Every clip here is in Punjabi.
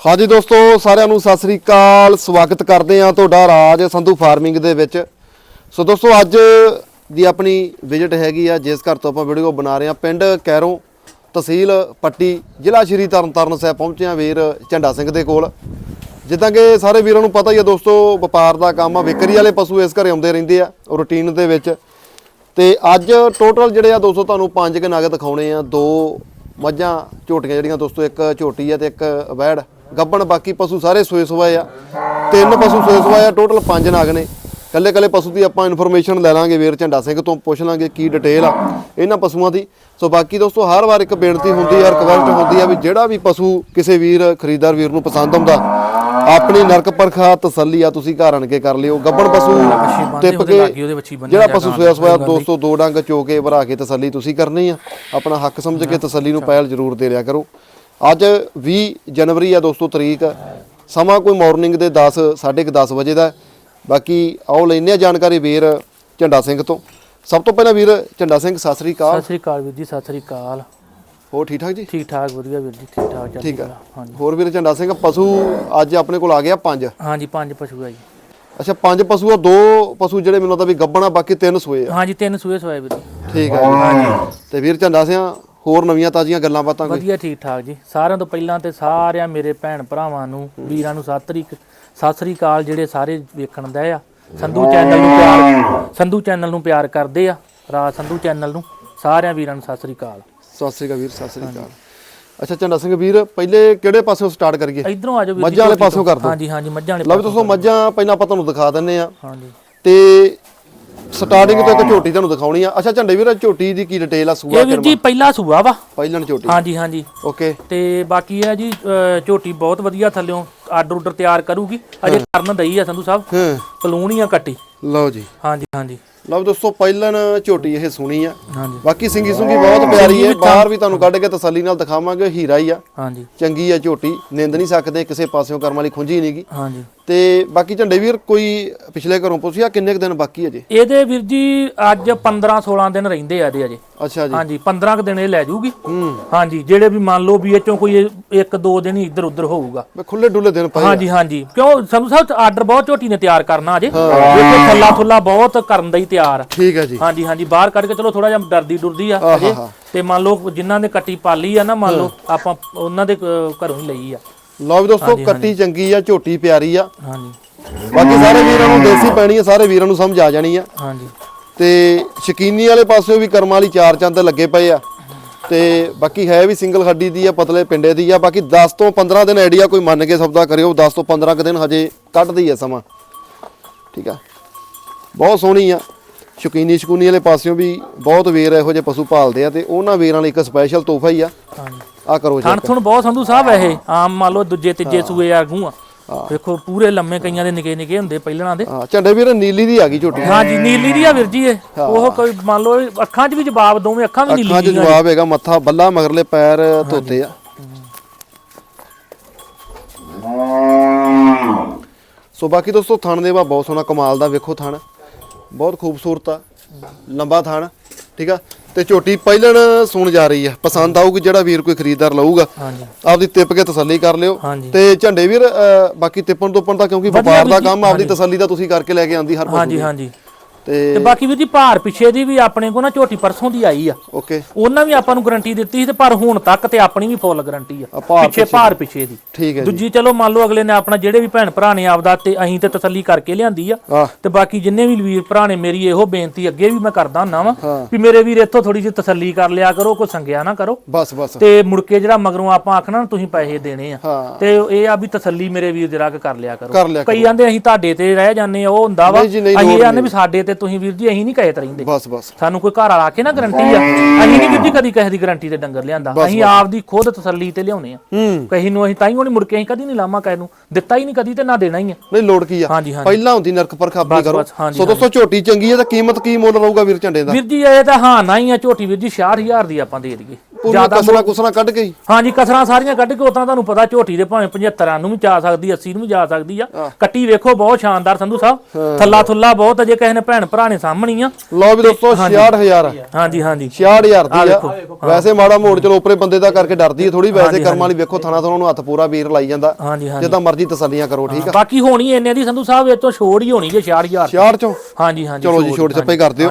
ਹਾਂਜੀ ਦੋਸਤੋ, ਸਾਰਿਆਂ ਨੂੰ ਸਤਿ ਸ੍ਰੀ ਅਕਾਲ। ਸਵਾਗਤ ਕਰਦੇ ਹਾਂ ਤੁਹਾਡਾ ਰਾਜ ਸੰਧੂ ਫਾਰਮਿੰਗ ਦੇ ਵਿੱਚ। ਸੋ ਦੋਸਤੋ, ਅੱਜ ਦੀ ਆਪਣੀ ਵਿਜ਼ਿਟ ਹੈਗੀ ਆ, ਜਿਸ ਘਰ ਤੋਂ ਆਪਾਂ ਵੀਡੀਓ ਬਣਾ ਰਹੇ ਹਾਂ, ਪਿੰਡ ਕੈਰੋਂ ਤਹਿਸੀਲ ਪੱਟੀ, ਜ਼ਿਲ੍ਹਾ ਸ਼੍ਰੀ ਤਰਨਤਾਰਨ ਸਾਹਿਬ ਪਹੁੰਚੇ ਹਾਂ ਵੀਰ ਝੰਡਾ ਸਿੰਘ ਦੇ ਕੋਲ। ਜਿੱਦਾਂ ਕਿ ਸਾਰੇ ਵੀਰਾਂ ਨੂੰ ਪਤਾ ਹੀ ਆ ਦੋਸਤੋ, ਵਪਾਰ ਦਾ ਕੰਮ ਆ, ਵਿਕਰੀ ਵਾਲੇ ਪਸ਼ੂ ਇਸ ਘਰੇ ਆਉਂਦੇ ਰਹਿੰਦੇ ਆ ਰੂਟੀਨ ਦੇ ਵਿੱਚ। ਤੇ ਅੱਜ ਟੋਟਲ ਜਿਹੜੇ ਆ ਦੋਸਤੋ, ਤੁਹਾਨੂੰ ਪੰਜ ਕੁ ਨਗ ਦਿਖਾਉਣੇ ਆ, ਦੋ ਮੱਝਾਂ ਝੋਟੀਆਂ ਜਿਹੜੀਆਂ ਦੋਸਤੋ, ਇੱਕ ਝੋਟੀ ਆ ਤੇ ਇੱਕ ਵੈੜ ਗੱਬਣ ਬਾਕੀ ਪਸ਼ੂ ਸਾਰੇ ਸੋਏ ਸਵਾਏ ਆ। ਤਿੰਨ ਪਸ਼ੂ ਸੋਏ ਸਵਾਏ ਆ ਟੋਟਲ ਪੰਜ ਨਗ ਨੇ। ਕੱਲੇ ਕੱਲੇ ਪਸ਼ੂ ਦੀ ਆਪਾਂ ਇਨਫੋਰਮੇਸ਼ਨ ਲੈ ਲਾਂਗੇ ਵੀਰ ਝੰਡਾ ਸਿੰਘ ਤੋਂ ਪੁੱਛ ਲਾਂਗੇ ਕੀ ਡਿਟੇਲ ਆ ਇਹਨਾਂ ਪਸ਼ੂਆਂ ਦੀ। ਸੋ ਬਾਕੀ ਦੋਸਤੋ ਹਰ ਵਾਰ ਇੱਕ ਬੇਨਤੀ ਹੁੰਦੀ ਆ ਰਿਕਵੈਸਟ ਹੁੰਦੀ ਆ ਵੀ ਜਿਹੜਾ ਵੀ ਪਸ਼ੂ ਕਿਸੇ ਵੀਰ ਖਰੀਦਦਾਰ ਵੀਰ ਨੂੰ ਪਸੰਦ ਆਉਂਦਾ ਆਪਣੀ ਨਰਕ ਪਰਖਾ ਤਸੱਲੀ ਆ ਤੁਸੀਂ ਘਰ ਆਣ ਕੇ ਕਰ ਲਿਓ। ਗੱਬਣ ਪਸ਼ੂ ਟਿਪ ਕੇ ਜਿਹੜਾ ਪਸ਼ੂ ਸੋਇਆ ਸੋਇਆ ਦੋਸਤੋ ਦੋ ਡੰਗ ਚੋ ਕੇ ਭਰਾ ਕੇ ਤਸੱਲੀ ਤੁਸੀਂ ਕਰਨੀ ਆ। ਆਪਣਾ ਹੱਕ ਸਮਝ ਕੇ ਤਸੱਲੀ ਨੂੰ ਪਹਿਲ ਜ਼ਰੂਰ ਦੇ ਲਿਆ ਕਰੋ। ਅੱਜ 20 ਜਨਵਰੀ ਆ ਦੋਸਤੋ ਤਰੀਕ ਸਮਾਂ ਕੋਈ ਮਾਰਨਿੰਗ ਦੇ 10 10:30 10 ਵਜੇ ਦਾ। ਬਾਕੀ ਆਓ ਲੈਨੇ ਆ ਜਾਣਕਾਰੀ ਵੀਰ ਝੰਡਾ ਸਿੰਘ ਤੋਂ। ਸਭ ਤੋਂ ਪਹਿਲਾਂ ਵੀਰ ਝੰਡਾ ਸਿੰਘ ਸਤਿ ਸ੍ਰੀ ਅਕਾਲ। ਸਤਿ ਸ੍ਰੀ ਅਕਾਲ ਵੀਰ ਜੀ ਸਤਿ ਸ੍ਰੀ ਅਕਾਲ। ਹੋਰ ਠੀਕ ਠਾਕ ਜੀ? ਠੀਕ ਠਾਕ ਵਧੀਆ ਵੀਰ ਜੀ ਠੀਕ ਠਾਕ ਚੱਲਦੀ ਠੀਕ ਆ। ਹਾਂਜੀ। ਹੋਰ ਵੀਰ ਝੰਡਾ ਸਿੰਘ ਪਸ਼ੂ ਅੱਜ ਆਪਣੇ ਕੋਲ ਆ ਗਿਆ ਪੰਜ? ਹਾਂਜੀ ਪੰਜ ਪਸ਼ੂ ਆ ਜੀ। ਅੱਛਾ ਪੰਜ ਪਸ਼ੂ ਆ ਦੋ ਪਸ਼ੂ ਜਿਹੜੇ ਮੈਨੂੰ ਲੱਗਦਾ ਵੀ ਗੱਬਣਾ ਬਾਕੀ ਤਿੰਨ ਸੋਏ ਆ। ਹਾਂਜੀ ਤਿੰਨ ਸੂਏ ਸਵਾਏ ਵੀਰ ਜੀ। ਠੀਕ ਹੈ ਜੀ। ਤੇ ਵੀਰ ਝੰਡਾ ਸਿੰਘ ਹੋਰ ਨਵੀਆਂ ਤਾਜ਼ੀਆਂ ਗੱਲਾਂ ਬਾਤਾਂ ਕੋਈ? ਵਧੀਆ ਠੀਕ ਠਾਕ ਜੀ। ਸਾਰਿਆਂ ਤੋਂ ਪਹਿਲਾਂ ਤੇ ਸਾਰਿਆਂ ਮੇਰੇ ਭੈਣ ਭਰਾਵਾਂ ਨੂੰ ਵੀਰਾਂ ਨੂੰ ਸਤਿ ਸ੍ਰੀ ਸਤਿ ਸ੍ਰੀ ਅਕਾਲ ਜਿਹੜੇ ਸਾਰੇ ਵੇਖਣ ਦੇ ਆ। ਸੰਧੂ ਚੈਨਲ ਨੂੰ ਪਿਆਰ ਸੰਧੂ ਚੈਨਲ ਨੂੰ ਪਿਆਰ ਕਰਦੇ ਆ ਰਾਜ ਸੰਧੂ ਚੈਨਲ ਨੂੰ। ਸਾਰਿਆਂ ਵੀਰਾਂ ਨੂੰ ਸਤਿ ਸ੍ਰੀ ਅਕਾਲ। ਸਤਿ ਸ੍ਰੀ ਅਕਾਲ ਵੀਰ ਸਤਿ ਸ੍ਰੀ ਅਕਾਲ। ਅੱਛਾ ਝੰਡਾ ਸਿੰਘ ਵੀਰ ਪਹਿਲੇ ਕਿਹੜੇ ਪਾਸਿਓਂ ਸਟਾਰਟ ਕਰੀਏ? ਇਧਰੋਂ ਆ ਜਾਓ ਮੱਝਾਂ ਵਾਲੇ ਤੋਂ। ਕਰ ਦਿਓ। ਹਾਂਜੀ ਹਾਂਜੀ ਮੱਝਾਂ ਵਾਲੇ ਲਓ ਵੀ ਦੋਸਤੋ ਮੱਝਾਂ ਪਹਿਲਾਂ ਆਪਾਂ ਤੁਹਾਨੂੰ ਦਿਖਾ ਦਿੰਨੇ ਆ ਹਾਂਜੀ। ਤੇ ਸਟਾਰਟਿੰਗ ਤੋਂ ਇੱਕ ਝੋਟੀ ਤੁਹਾਨੂੰ ਦਿਖਾਉਣੀ ਆ। ਅੱਛਾ ਝੰਡੇ ਵੀਰ ਝੋਟੀ ਦੀ ਕੀ ਡਿਟੇਲ ਆ? ਸੂਆ ਇਹ ਵੀਰ ਜੀ ਪਹਿਲਾ ਸੂਆ ਵਾ। ਪਹਿਲਣ ਝੋਟੀ। ਹਾਂਜੀ ਹਾਂਜੀ। ਓਕੇ ਤੇ ਬਾਕੀ ਹੈ ਜੀ ਝੋਟੀ ਬਹੁਤ ਵਧੀਆ ਥੱਲਿਓਂ ਆਰਡਰ ਉਡਰ ਤਿਆਰ ਕਰੂਗੀ। ਅਜੇ ਕਰਨ ਦਈ ਆ ਸੰਧੂ ਸਾਹਿਬ। ਹਾਂ। ਪਲੂਣ ਹੀ ਆ ਕੱਟੀ। ਲਓ ਜੀ। ਹਾਂਜੀ ਹਾਂਜੀ। ਲਓ ਦੋਸਤੋ ਪਹਿਲਣ ਝੋਟੀ ਇਹ ਸੁਣੀ ਆ। ਬਾਕੀ ਸਿੰਗੀ ਸੁੰਗੀ ਬਹੁਤ ਪਿਆਰੀ ਹੈ ਬਾਹਰ ਵੀ ਤੁਹਾਨੂੰ ਕੱਢ ਕੇ ਤਸੱਲੀ ਨਾਲ ਦਿਖਾਵਾਂਗੇ। ਹੀਰਾ ਹੀ ਆ। ਹਾਂਜੀ। ਚੰਗੀ ਆ ਝੋਟੀ। ਨਿੰਦ ਨਹੀਂ ਸਕਦੇ ਕਿਸੇ ਪਾਸਿਓਂ ਕਰਮ ਵਾਲੀ ਖੁੰਝੀ ਨਹੀਂਗੀ ਹਾਂਜੀ। ਤੇ ਬਾਕੀ ਝੰਡੇ ਵੀਰ ਕੋਈ ਪਿਛਲੇ ਘਰੋਂ ਪੁੱਛਿਆ ਕਿੰਨੇ ਦਿਨ ਬਾਕੀ ਅਜੇ? ਇਹਦੇ ਵੀਰ ਜੀ ਅੱਜ 15 16 ਦਿਨ ਰਹਿੰਦੇ ਆ ਇਹਦੇ ਅਜੇ। ਅੱਛਾ ਜੀ। ਹਾਂਜੀ 15 ਕੁ ਦਿਨ ਇਹ ਲੈ ਜੂਗੀ। ਹੂੰ। ਹਾਂਜੀ ਜਿਹੜੇ ਵੀ ਮੰਨ ਲਓ ਵੀ ਇਹ ਚੋਂ ਕੋਈ ਇੱਕ ਦੋ ਦਿਨ ਹੀ ਇੱਧਰ ਉੱਧਰ ਹੋਊਗਾ। ਮੈਂ ਖੁੱਲੇ ਡੁੱਲੇ ਦਿਨ ਪਏ। ਹਾਂਜੀ ਹਾਂਜੀ। ਕਿਉਂ ਸੰਧੂ ਸਾਹਿਬ ਆਰਡਰ ਬਹੁਤ ਝੋਟੀ ਨੇ ਤਿਆਰ ਕਰਨਾ ਅਜੇ। ਦੇਖੋ ਥੱਲਾ ਥੁੱਲਾ ਬਹੁਤ ਕਰਨ ਦਾ ਹੀ ਤਿਆਰ। ਠੀਕ ਹੈ ਜੀ। ਹਾਂਜੀ ਹਾਂਜੀ ਬਾਹਰ ਕੱਢ ਕੇ ਚਲੋ ਥੋੜਾ ਜਿਹਾ ਡਰਦੀ ਡੁਰਦੀ ਆ ਅਜੇ। ਤੇ ਮੰਨ ਲਓ ਜਿਨ੍ਹਾਂ ਨੇ ਕੱਟੀ ਪਾਲੀ ਆ ਨਾ ਮੰਨ ਲਓ ਆਪਾਂ ਉਹਨਾਂ ਦੇ ਘਰੋਂ ਹੀ ਲਈ ਆ। ਲਓ ਵੀ ਦੋਸਤੋ ਕੱਟੀ ਚੰਗੀ ਆ ਝੋਟੀ ਪਿਆਰੀ ਆ। ਹਾਂਜੀ। ਬਾਕੀ ਸਾਰੇ ਵੀਰਾਂ ਨੂੰ ਦੇਸੀ ਪੈਣੀ ਆ ਸਾਰੇ ਵੀਰਾਂ ਨੂੰ ਸਮਝ ਆ ਜਾਣੀ ਆ। ਹਾਂਜੀ। ਤੇ ਸ਼ਕੀਨੀ ਵਾਲੇ ਪਾਸਿਓਂ ਵੀ ਕਰਮ ਵਾਲੀ ਚਾਰ ਚੰਦ ਲੱਗੇ ਪਏ ਆ। ਤੇ ਬਾਕੀ ਹੈ ਵੀ ਸਿੰਗਲ ਹੱਡੀ ਦੀ ਆ ਪਤਲੇ ਪਿੰਡੇ ਦੀ ਆ। ਬਾਕੀ 10 ਤੋਂ 15 ਦਿਨ ਆਈਡੀਆ ਕੋਈ ਮੰਨ ਕੇ ਸੌਦਾ ਕਰਿਓ 10 ਤੋਂ 15 ਕੁ ਦਿਨ ਹਜੇ ਕੱਢਦੀ ਆ ਸਮਾਂ। ਠੀਕ ਆ? ਬਹੁਤ ਸੋਹਣੀ ਆ। ਸ਼ਕੀਨੀ ਸ਼ਕੂਨੀ ਵਾਲੇ ਪਾਸਿਓਂ ਵੀ ਬਹੁਤ ਵੀਰ ਇਹੋ ਜਿਹੇ ਪਸ਼ੂ ਪਾਲਦੇ ਆ ਤੇ ਉਹਨਾਂ ਵੀਰਾਂ ਲਈ ਇੱਕ ਸਪੈਸ਼ਲ ਤੋਹਫਾ ਹੀ ਆ। ਹਾਂਜੀ। ਆ ਕਰੋ ਜੀ ਥਣ ਥੁਣ ਬਹੁਤ ਸੰਧੂ ਸਾਹਿਬ ਇਹ। ਆਮ ਮੰਨ ਲਓ ਦੂਜੇ ਤੀਜੇ ਸੂਏ ਆਗੂ ਆ ਵੇਖੋ ਪੂਰੇ ਲੰਮੇ ਕਈਆਂ ਦੇ ਨਿਕੇ ਨਿਕੇ ਹੁੰਦੇ ਪਹਿਲਣਾ ਦੇ। ਹਾਂ ਝੰਡੇ ਵੀਰ ਨੀਲੀ ਦੀ ਆ ਗਈ ਝੋਟੀ। ਹਾਂਜੀ ਨੀਲੀ ਦੀ ਆ ਵੀਰ ਜੀ ਇਹ। ਉਹ ਕੋਈ ਮੰਨ ਲਓ ਅੱਖਾਂ 'ਚ ਵੀ ਜਵਾਬ ਦੋਵੇਂ ਅੱਖਾਂ ਵੀ ਅੱਖਾਂ 'ਚ ਨੀਲੀ ਦੀਆਂ ਜਵਾਬ ਹੈਗਾ ਮੱਥਾ ਬੱਲਾ ਮਗਰਲੇ ਪੈਰ ਧੋਤੇ ਆ। ਸੋ ਬਾਕੀ ਦੋਸਤੋ ਥਣ ਦੇ ਵਾ ਬਹੁਤ ਸੋਹਣਾ ਕਮਾਲ ਦਾ ਵੇਖੋ ਥਣ। ਬਹੁਤ ਖੂਬਸੂਰਤ ਆ ਲੰਬਾ ਥਣ ਠੀਕ ਆ? ਤੇ ਝੋਟੀ ਪਹਿਲਣ ਸੁਣ ਜਾ ਰਹੀ ਆ। ਪਸੰਦ ਆਊਗੀ ਜਿਹੜਾ ਵੀਰ ਕੋਈ ਖਰੀਦਦਾਰ ਲਊਗਾ। ਹਾਂਜੀ। ਆਪਦੀ ਤਿੱਪ ਕੇ ਤਸੱਲੀ ਕਰ ਲਿਓ। ਹਾਂਜੀ। ਤੇ ਝੰਡੇ ਵੀਰ ਬਾਕੀ ਤਿੱਪਣ ਤੋਪਣ ਦਾ ਕਿਉਂਕਿ ਵਪਾਰ ਦਾ ਕੰਮ ਆਪਦੀ ਤਸੱਲੀ ਦਾ ਤੁਸੀਂ ਕਰਕੇ ਲੈ ਕੇ ਆਂਦੀ ਹਰ ਹਾਂਜੀ ਹਾਂਜੀ। ਤੇ ਬਾਕੀ ਵੀਰ ਜੀ ਭਾਰ ਪਿੱਛੇ ਦੀ ਵੀ ਆਪਣੇ ਕੋ ਨਾ ਝੋਟੀ ਪਰਸੋਂ ਦੀ ਆਈ ਆ। ਓਕੇ। ਉਹਨਾਂ ਵੀ ਆਪਾਂ ਨੂੰ ਗਾਰੰਟੀ ਦਿੱਤੀ ਸੀ ਤੇ ਪਰ ਹੁਣ ਤੱਕ ਤੇ ਆਪਣੀ ਵੀ ਫੁੱਲ ਗਾਰੰਟੀ ਆ, ਪਿੱਛੇ ਭਾਰ ਪਿੱਛੇ ਦੀ। ਠੀਕ ਹੈ ਦੂਜੀ ਚਲੋ ਮੰਨ ਲਓ ਅਗਲੇ ਨੇ ਆਪਣਾ ਜਿਹੜੇ ਵੀ ਭੈਣ ਭਰਾ ਨੇ ਆਪਦਾ ਤੇ ਅਸੀਂ ਤੇ ਤਸੱਲੀ ਕਰਕੇ ਲਿਆਂਦੀ ਆ। ਤੇ ਬਾਕੀ ਜਿੰਨੇ ਵੀ ਵੀਰ ਭਰਾ ਨੇ ਮੇਰੀ ਇਹੋ ਬੇਨਤੀ ਅੱਗੇ ਵੀ ਮੈਂ ਕਰਦਾ ਹੁੰਨਾ ਵਾਂ। ਵੀ ਮੇਰੇ ਵੀਰ ਇੱਥੋਂ ਥੋੜੀ ਜਿਹੀ ਤਸੱਲੀ ਕਰ ਲਿਆ ਕਰੋ ਕੋਈ ਸੰਗਿਆ ਨਾ ਕਰੋ। ਬਸ ਬਸ। ਤੇ ਮੁੜ ਕੇ ਜਿਹੜਾ ਮਗਰੋਂ ਆਪਾਂ ਆਖਣਾ ਤੁਸੀਂ ਪੈਸੇ ਦੇਣੇ ਆ। ਤੇ ਇਹ ਆ ਵੀ ਤਸੱਲੀ ਮੇਰੇ ਵੀਰ ਜਰਾ ਕਰ ਲਿਆ ਕਰੋ। ਕਰ ਲਿਆ ਕਈ ਆਂਦੇ ਅਸੀਂ ਤੁਹਾਡੇ ਤੇ ਰਹਿ ਜਾਂਦੇ ਆ ਉਹ ਹੁੰਦਾ ਵਾ। ਅਸੀਂ ਇਹ ਆਂਦੇ ਵੀ ਸਾਡੇ ਤੇ ਤੁਸੀਂ ਵੀਰ ਜੀ ਅਸੀਂ ਨਹੀਂ ਕਹੇ ਰਹਿੰਦੇ। ਬਸ ਬਸ। ਸਾਨੂੰ ਕੋਈ ਘਰ ਵਾਲਾ ਆ ਕੇ ਨਾ ਗਾਰੰਟੀ ਆ। ਅਸੀਂ ਨਹੀਂ ਵੀਰ ਜੀ ਕਦੀ ਕਿਸੇ ਦੀ ਗਾਰੰਟੀ ਤੇ ਡੰਗਰ ਲਿਆਂਦਾ। ਅਸੀਂ ਆਪ ਦੀ ਖੁਦ ਤਸੱਲੀ ਤੇ ਲਿਆਉਨੇ ਆ। ਕਹੀ ਨੂੰ ਅਸੀਂ ਤਾਂ ਹੀ ਨਹੀਂ ਮੁੜ ਕੇ ਅਸੀਂ ਕਦੀ ਨਹੀਂ ਲਾਮਾ ਕਹੇ ਨੂੰ। ਦਿੱਤਾ ਹੀ ਨਹੀਂ ਕਦੀ ਤੇ ਨਾ ਦੇਣਾ ਹੀ ਆ। ਨਹੀਂ ਲੋੜ ਕੀ ਆ? ਪਹਿਲਾਂ ਹੁੰਦੀ ਨਰਕ ਪਰਖ ਆਪਣੀ ਕਰੋ। ਸੋ ਦੋਸਤੋ ਝੋਟੀ ਚੰਗੀ ਹੈ ਤਾਂ ਕੀਮਤ ਕੀ ਮੁੱਲ ਰਹੂਗਾ ਵੀਰ ਝੰਡੇ ਦਾ? ਵੀਰ ਜੀ ਇਹ ਤਾਂ ਹਾਂ ਨਾ ਹੀ ਆ ਝੋਟੀ ਵੀਰ ਜੀ 66000 ਦੀ ਆਪਾਂ ਦੇ ਦਈਏ। ਪੂਰੀ ਕਸਰਾ ਕੁਸਰਾ ਕੱਢ ਕੇ ਹੀ। ਹਾਂਜੀ ਕਸਰਾਂ ਸਾਰੀਆਂ ਕੱਢ ਕੇ ਉਤਾਂ ਤੁਹਾਨੂੰ ਪਤਾ ਝੋਟੀ ਦੇ ਭਾਵੇਂ 75 ਨੂੰ ਵੀ ਜਾ ਸਕਦੀ 80 ਨੂੰ ਵੀ ਜਾ ਸਕਦੀ ਆ। ਕੱਟੀ ਵੇਖੋ ਬਹੁਤ ਸ਼ਾਨਦਾਰ ਸੰਧੂ ਸਾਹਿਬ। ਥੱਲਾ ਥੁੱਲਾ ਬਹੁਤ ਅਜੇ ਕਿਸੇ ਨੇ ਭੈਣ ਭੈਣ ਭਰਾ ਨੇ ਸਾਹਮਣੀ ਆ ਲਓ ਵੀ ਦੋਸਤੋ 66000 ਹਾਂਜੀ। ਹਾਂਜੀ 66000 ਦੀ ਆ। ਵੈਸੇ ਮਾੜਾ ਮੋੜ ਚਲੋ ਉਪਰੇ ਬੰਦੇ ਦਾ ਕਰਕੇ ਡਰਦੀ ਹੈ ਥੋੜੀ ਵੈਸੇ ਕਰਮਾਂ ਵਾਲੀ ਵੇਖੋ ਥਾਣਾ ਤੋਂ ਉਹਨੂੰ ਹੱਥ ਪੂਰਾ ਵੀਰ ਲਾਈ ਜਾਂਦਾ। ਜਿੱਦਾਂ ਮਰਜ਼ੀ ਤਸੱਲੀਆਂ ਕਰੋ ਠੀਕ ਆ। ਬਾਕੀ ਹੋਣੀ ਇੰਨੇ ਦੀ ਸੰਧੂ ਸਾਹਿਬ ਇਹ ਤੋਂ ਛੋੜ ਹੀ ਹੋਣੀ ਜੇ 66000 660 ਚੋਂ? ਹਾਂਜੀ ਹਾਂਜੀ ਚਲੋ ਜੀ ਛੋਟ ਛੱਪੇ ਕਰ ਦਿਓ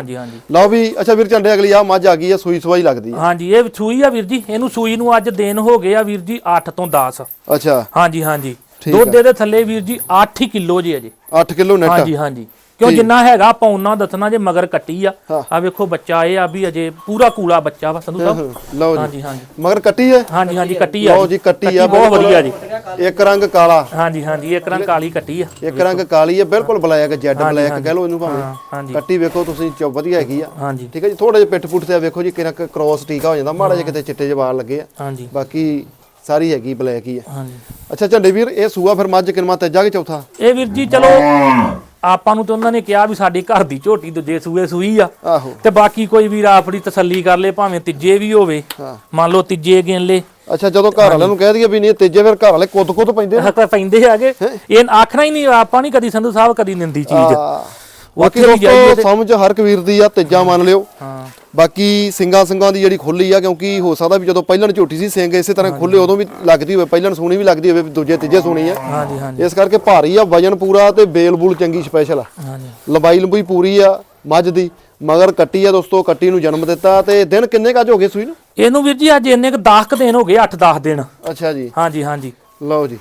ਲਓ ਵੀ ਅੱਛਾ ਵੀਰ ਝੰਡੇ ਅਗਲੀ ਆ ਮੱਝ ਆ ਗਈ ਆ ਸੂਈ ਸਵਾਈ ਲੱਗਦੀ ਆ। ਹਾਂਜੀ ਇਹ ਸੂਈ ਆ ਵੀਰ ਜੀ ਇਹਨੂੰ ਸੂਈ ਨੂੰ ਅੱਜ ਦਿਨ ਹੋ ਗਏ ਆ ਵੀਰ ਜੀ 8 ਤੋਂ 10 ਅੱਛਾ। ਹਾਂਜੀ ਹਾਂਜੀ। ਦੁੱਧ ਦੇ ਥੱਲੇ ਵੀਰ ਜੀ 8 ਹੀ ਕਿਲੋ ਜੇ ਅਜੇ। 8 ਕਿਲੋ ਨੈਟ। ਹਾਂਜੀ ਹਾਂਜੀ। ਕਿਉਂ ਜਿੰਨਾ ਹੈਗਾ ਆਪਾਂ ਉਹਨਾਂ ਦੱਸਣਾ ਜੇ ਮਗਰ ਕੱਟੀ ਆ। ਆ ਵੇਖੋ ਬੱਚਾ ਇਹ ਆ ਵੀ ਅਜੇ ਪੂਰਾ ਕੂਲਾ ਬੱਚਾ ਵਾ ਸੰਧੂ ਸਾਹਿਬ। ਲਓ ਜੀ। ਹਾਂਜੀ ਹਾਂਜੀ। ਮਗਰ ਕੱਟੀ ਹੈ ਹਾਂਜੀ ਹਾਂਜੀ ਕੱਟੀ ਆ। ਲਓ ਜੀ ਕੱਟੀ ਆ। ਬਹੁਤ ਵਧੀਆ ਜੀ। ਇੱਕ ਰੰਗ ਕਾਲਾ। ਹਾਂਜੀ ਹਾਂਜੀ ਇੱਕ ਰੰਗ ਕਾਲੀ ਕੱਟੀ ਆ। ਇੱਕ ਰੰਗ ਕਾਲੀ ਹੈ ਬਿਲਕੁਲ ਬਲੈਕ ਜੈਡ ਬਲੈਕ ਕਹਿ ਲਓ ਇਹਨੂੰ ਭਾਵੇਂ। ਕੱਟੀ ਵੇਖੋ ਤੁਸੀਂ ਚੋ ਵਧੀਆ ਹੈਗੀ ਆ। ਠੀਕ ਹੈ ਜੀ ਥੋੜਾ ਜਿਹਾ ਪਿੱਠ ਪੁੱਠ ਤੇ ਆ ਵੇਖੋ ਜੀ ਕਿੰਨਾ ਕ੍ਰੋਸ ਟੀਕਾ ਹੋ ਜਾਂਦਾ। ਮਾੜਾ ਜਿਹਾ ਕਿਤੇ ਚਿੱਟੇ ਜਵਾਲ ਲੱਗੇ ਆ। ਹਾਂਜੀ। ਬਾਕੀ ਸਾਰੀ ਹੈਗੀ ਬਲੈਕ ਹੀ ਆ। ਹਾਂਜੀ। ਅੱਛਾ ਝੰਡੇ ਵੀਰ ਇਹ ਸੂਆ ਫਿਰ ਮੱਝ ਕਿਨਮਾ ਤੀਜਾ ਕਿ ਚੌਥਾ? ਇਹ ਵੀਰ ਜੀ ਚਲੋ ਆਪਾਂ ਨੂੰ ਤੇ ਉਹਨਾਂ ਨੇ ਕਿਹਾ ਵੀ ਸਾਡੀ ਘਰ ਦੀ ਝੋਟੀ ਦੂਜੇ ਸੂਏ ਸੂਈ ਆ। ਆਹੋ। ਤੇ ਬਾਕੀ ਕੋਈ ਵੀਰ ਆਪਣੀ ਤਸੱਲੀ ਕਰ ਲੇ ਭਾਵੇਂ ਤੀਜੇ ਵੀ ਹੋਵੇ। ਮੰਨ ਲਓ ਤੀਜੇ ਗਿਣ ਲੇ। ਅੱਛਾ ਜਦੋਂ ਘਰ ਵਾਲਿਆਂ ਨੂੰ ਕਹਿ ਦਈਏ ਵੀ ਨਹੀਂ ਤੀਜੇ ਫਿਰ ਘਰ ਵਾਲੇ ਕੁੱਤ ਕੁੱਤ ਪੈਂਦੇ ਨੇ। ਪੈਂਦੇ ਆਗੇ ਇਹ ਆਖਣਾ ਹੀ ਨਹੀਂ ਆਪਾਂ ਨਹੀਂ ਕਦੀ ਸੰਧੂ ਸਾਹਿਬ ਕਦੀ ਨਿੰਦੀ ਚੀਜ਼। ਬਾਕੀ ਦੋਸਤੋ ਸਮਝ ਹਰ ਇੱਕ ਵੀਰ ਦੀ ਆ ਤੀਜਾ ਮੰਨ ਲਿਓ। ਹਾਂ। ਬਾਕੀ ਸਿੰਘਾਂ ਸਿੰਘਾਂ ਦੀ ਜਿਹੜੀ ਖੁੱਲੀ ਆ ਕਿਉਂਕਿ ਹੋ ਸਕਦਾ ਵੀ ਜਦੋਂ ਪਹਿਲਣ ਝੋਟੀ ਸੀ ਸਿੰਘ ਇਸੇ ਤਰ੍ਹਾਂ ਖੁੱਲੇ ਉਦੋਂ ਵੀ ਲੱਗਦੀ ਹੋਵੇ ਪਹਿਲਣ ਸੋਹਣੀ ਵੀ ਲੱਗਦੀ ਹੋਵੇ ਦੂਜੇ ਤੀਜੇ ਸੋਹਣੀ ਆ। ਹਾਂਜੀ ਹਾਂਜੀ। ਇਸ ਕਰਕੇ ਭਾਰੀ ਆ ਵਜਨ ਪੂਰਾ ਤੇ ਬੇਲ ਬੂਲ ਚੰਗੀ ਸਪੈਸ਼ਲ ਆ। ਹਾਂਜੀ। ਲੰਬਾਈ ਲੰਬੀ ਪੂਰੀ ਆ ਮੱਝ ਦੀ ਮਗਰ ਕੱਟੀ ਆ ਦੋਸਤੋ ਕੱਟੀ ਨੂੰ ਜਨਮ ਦਿੱਤਾ ਤੇ ਦਿਨ ਕਿੰਨੇ ਕੱਜ ਹੋ ਗਏ ਸੂਈ ਨੂੰ? ਇਹਨੂੰ ਵੀਰ ਜੀ ਅੱਜ ਇੰਨੇ ਕ 10 ਕ ਦਿਨ ਹੋ ਗਏ 8-10 ਦਿਨ। ਅੱਛਾ ਜੀ। ਹਾਂਜੀ ਹਾਂਜੀ। ਲਓ ਜੀ।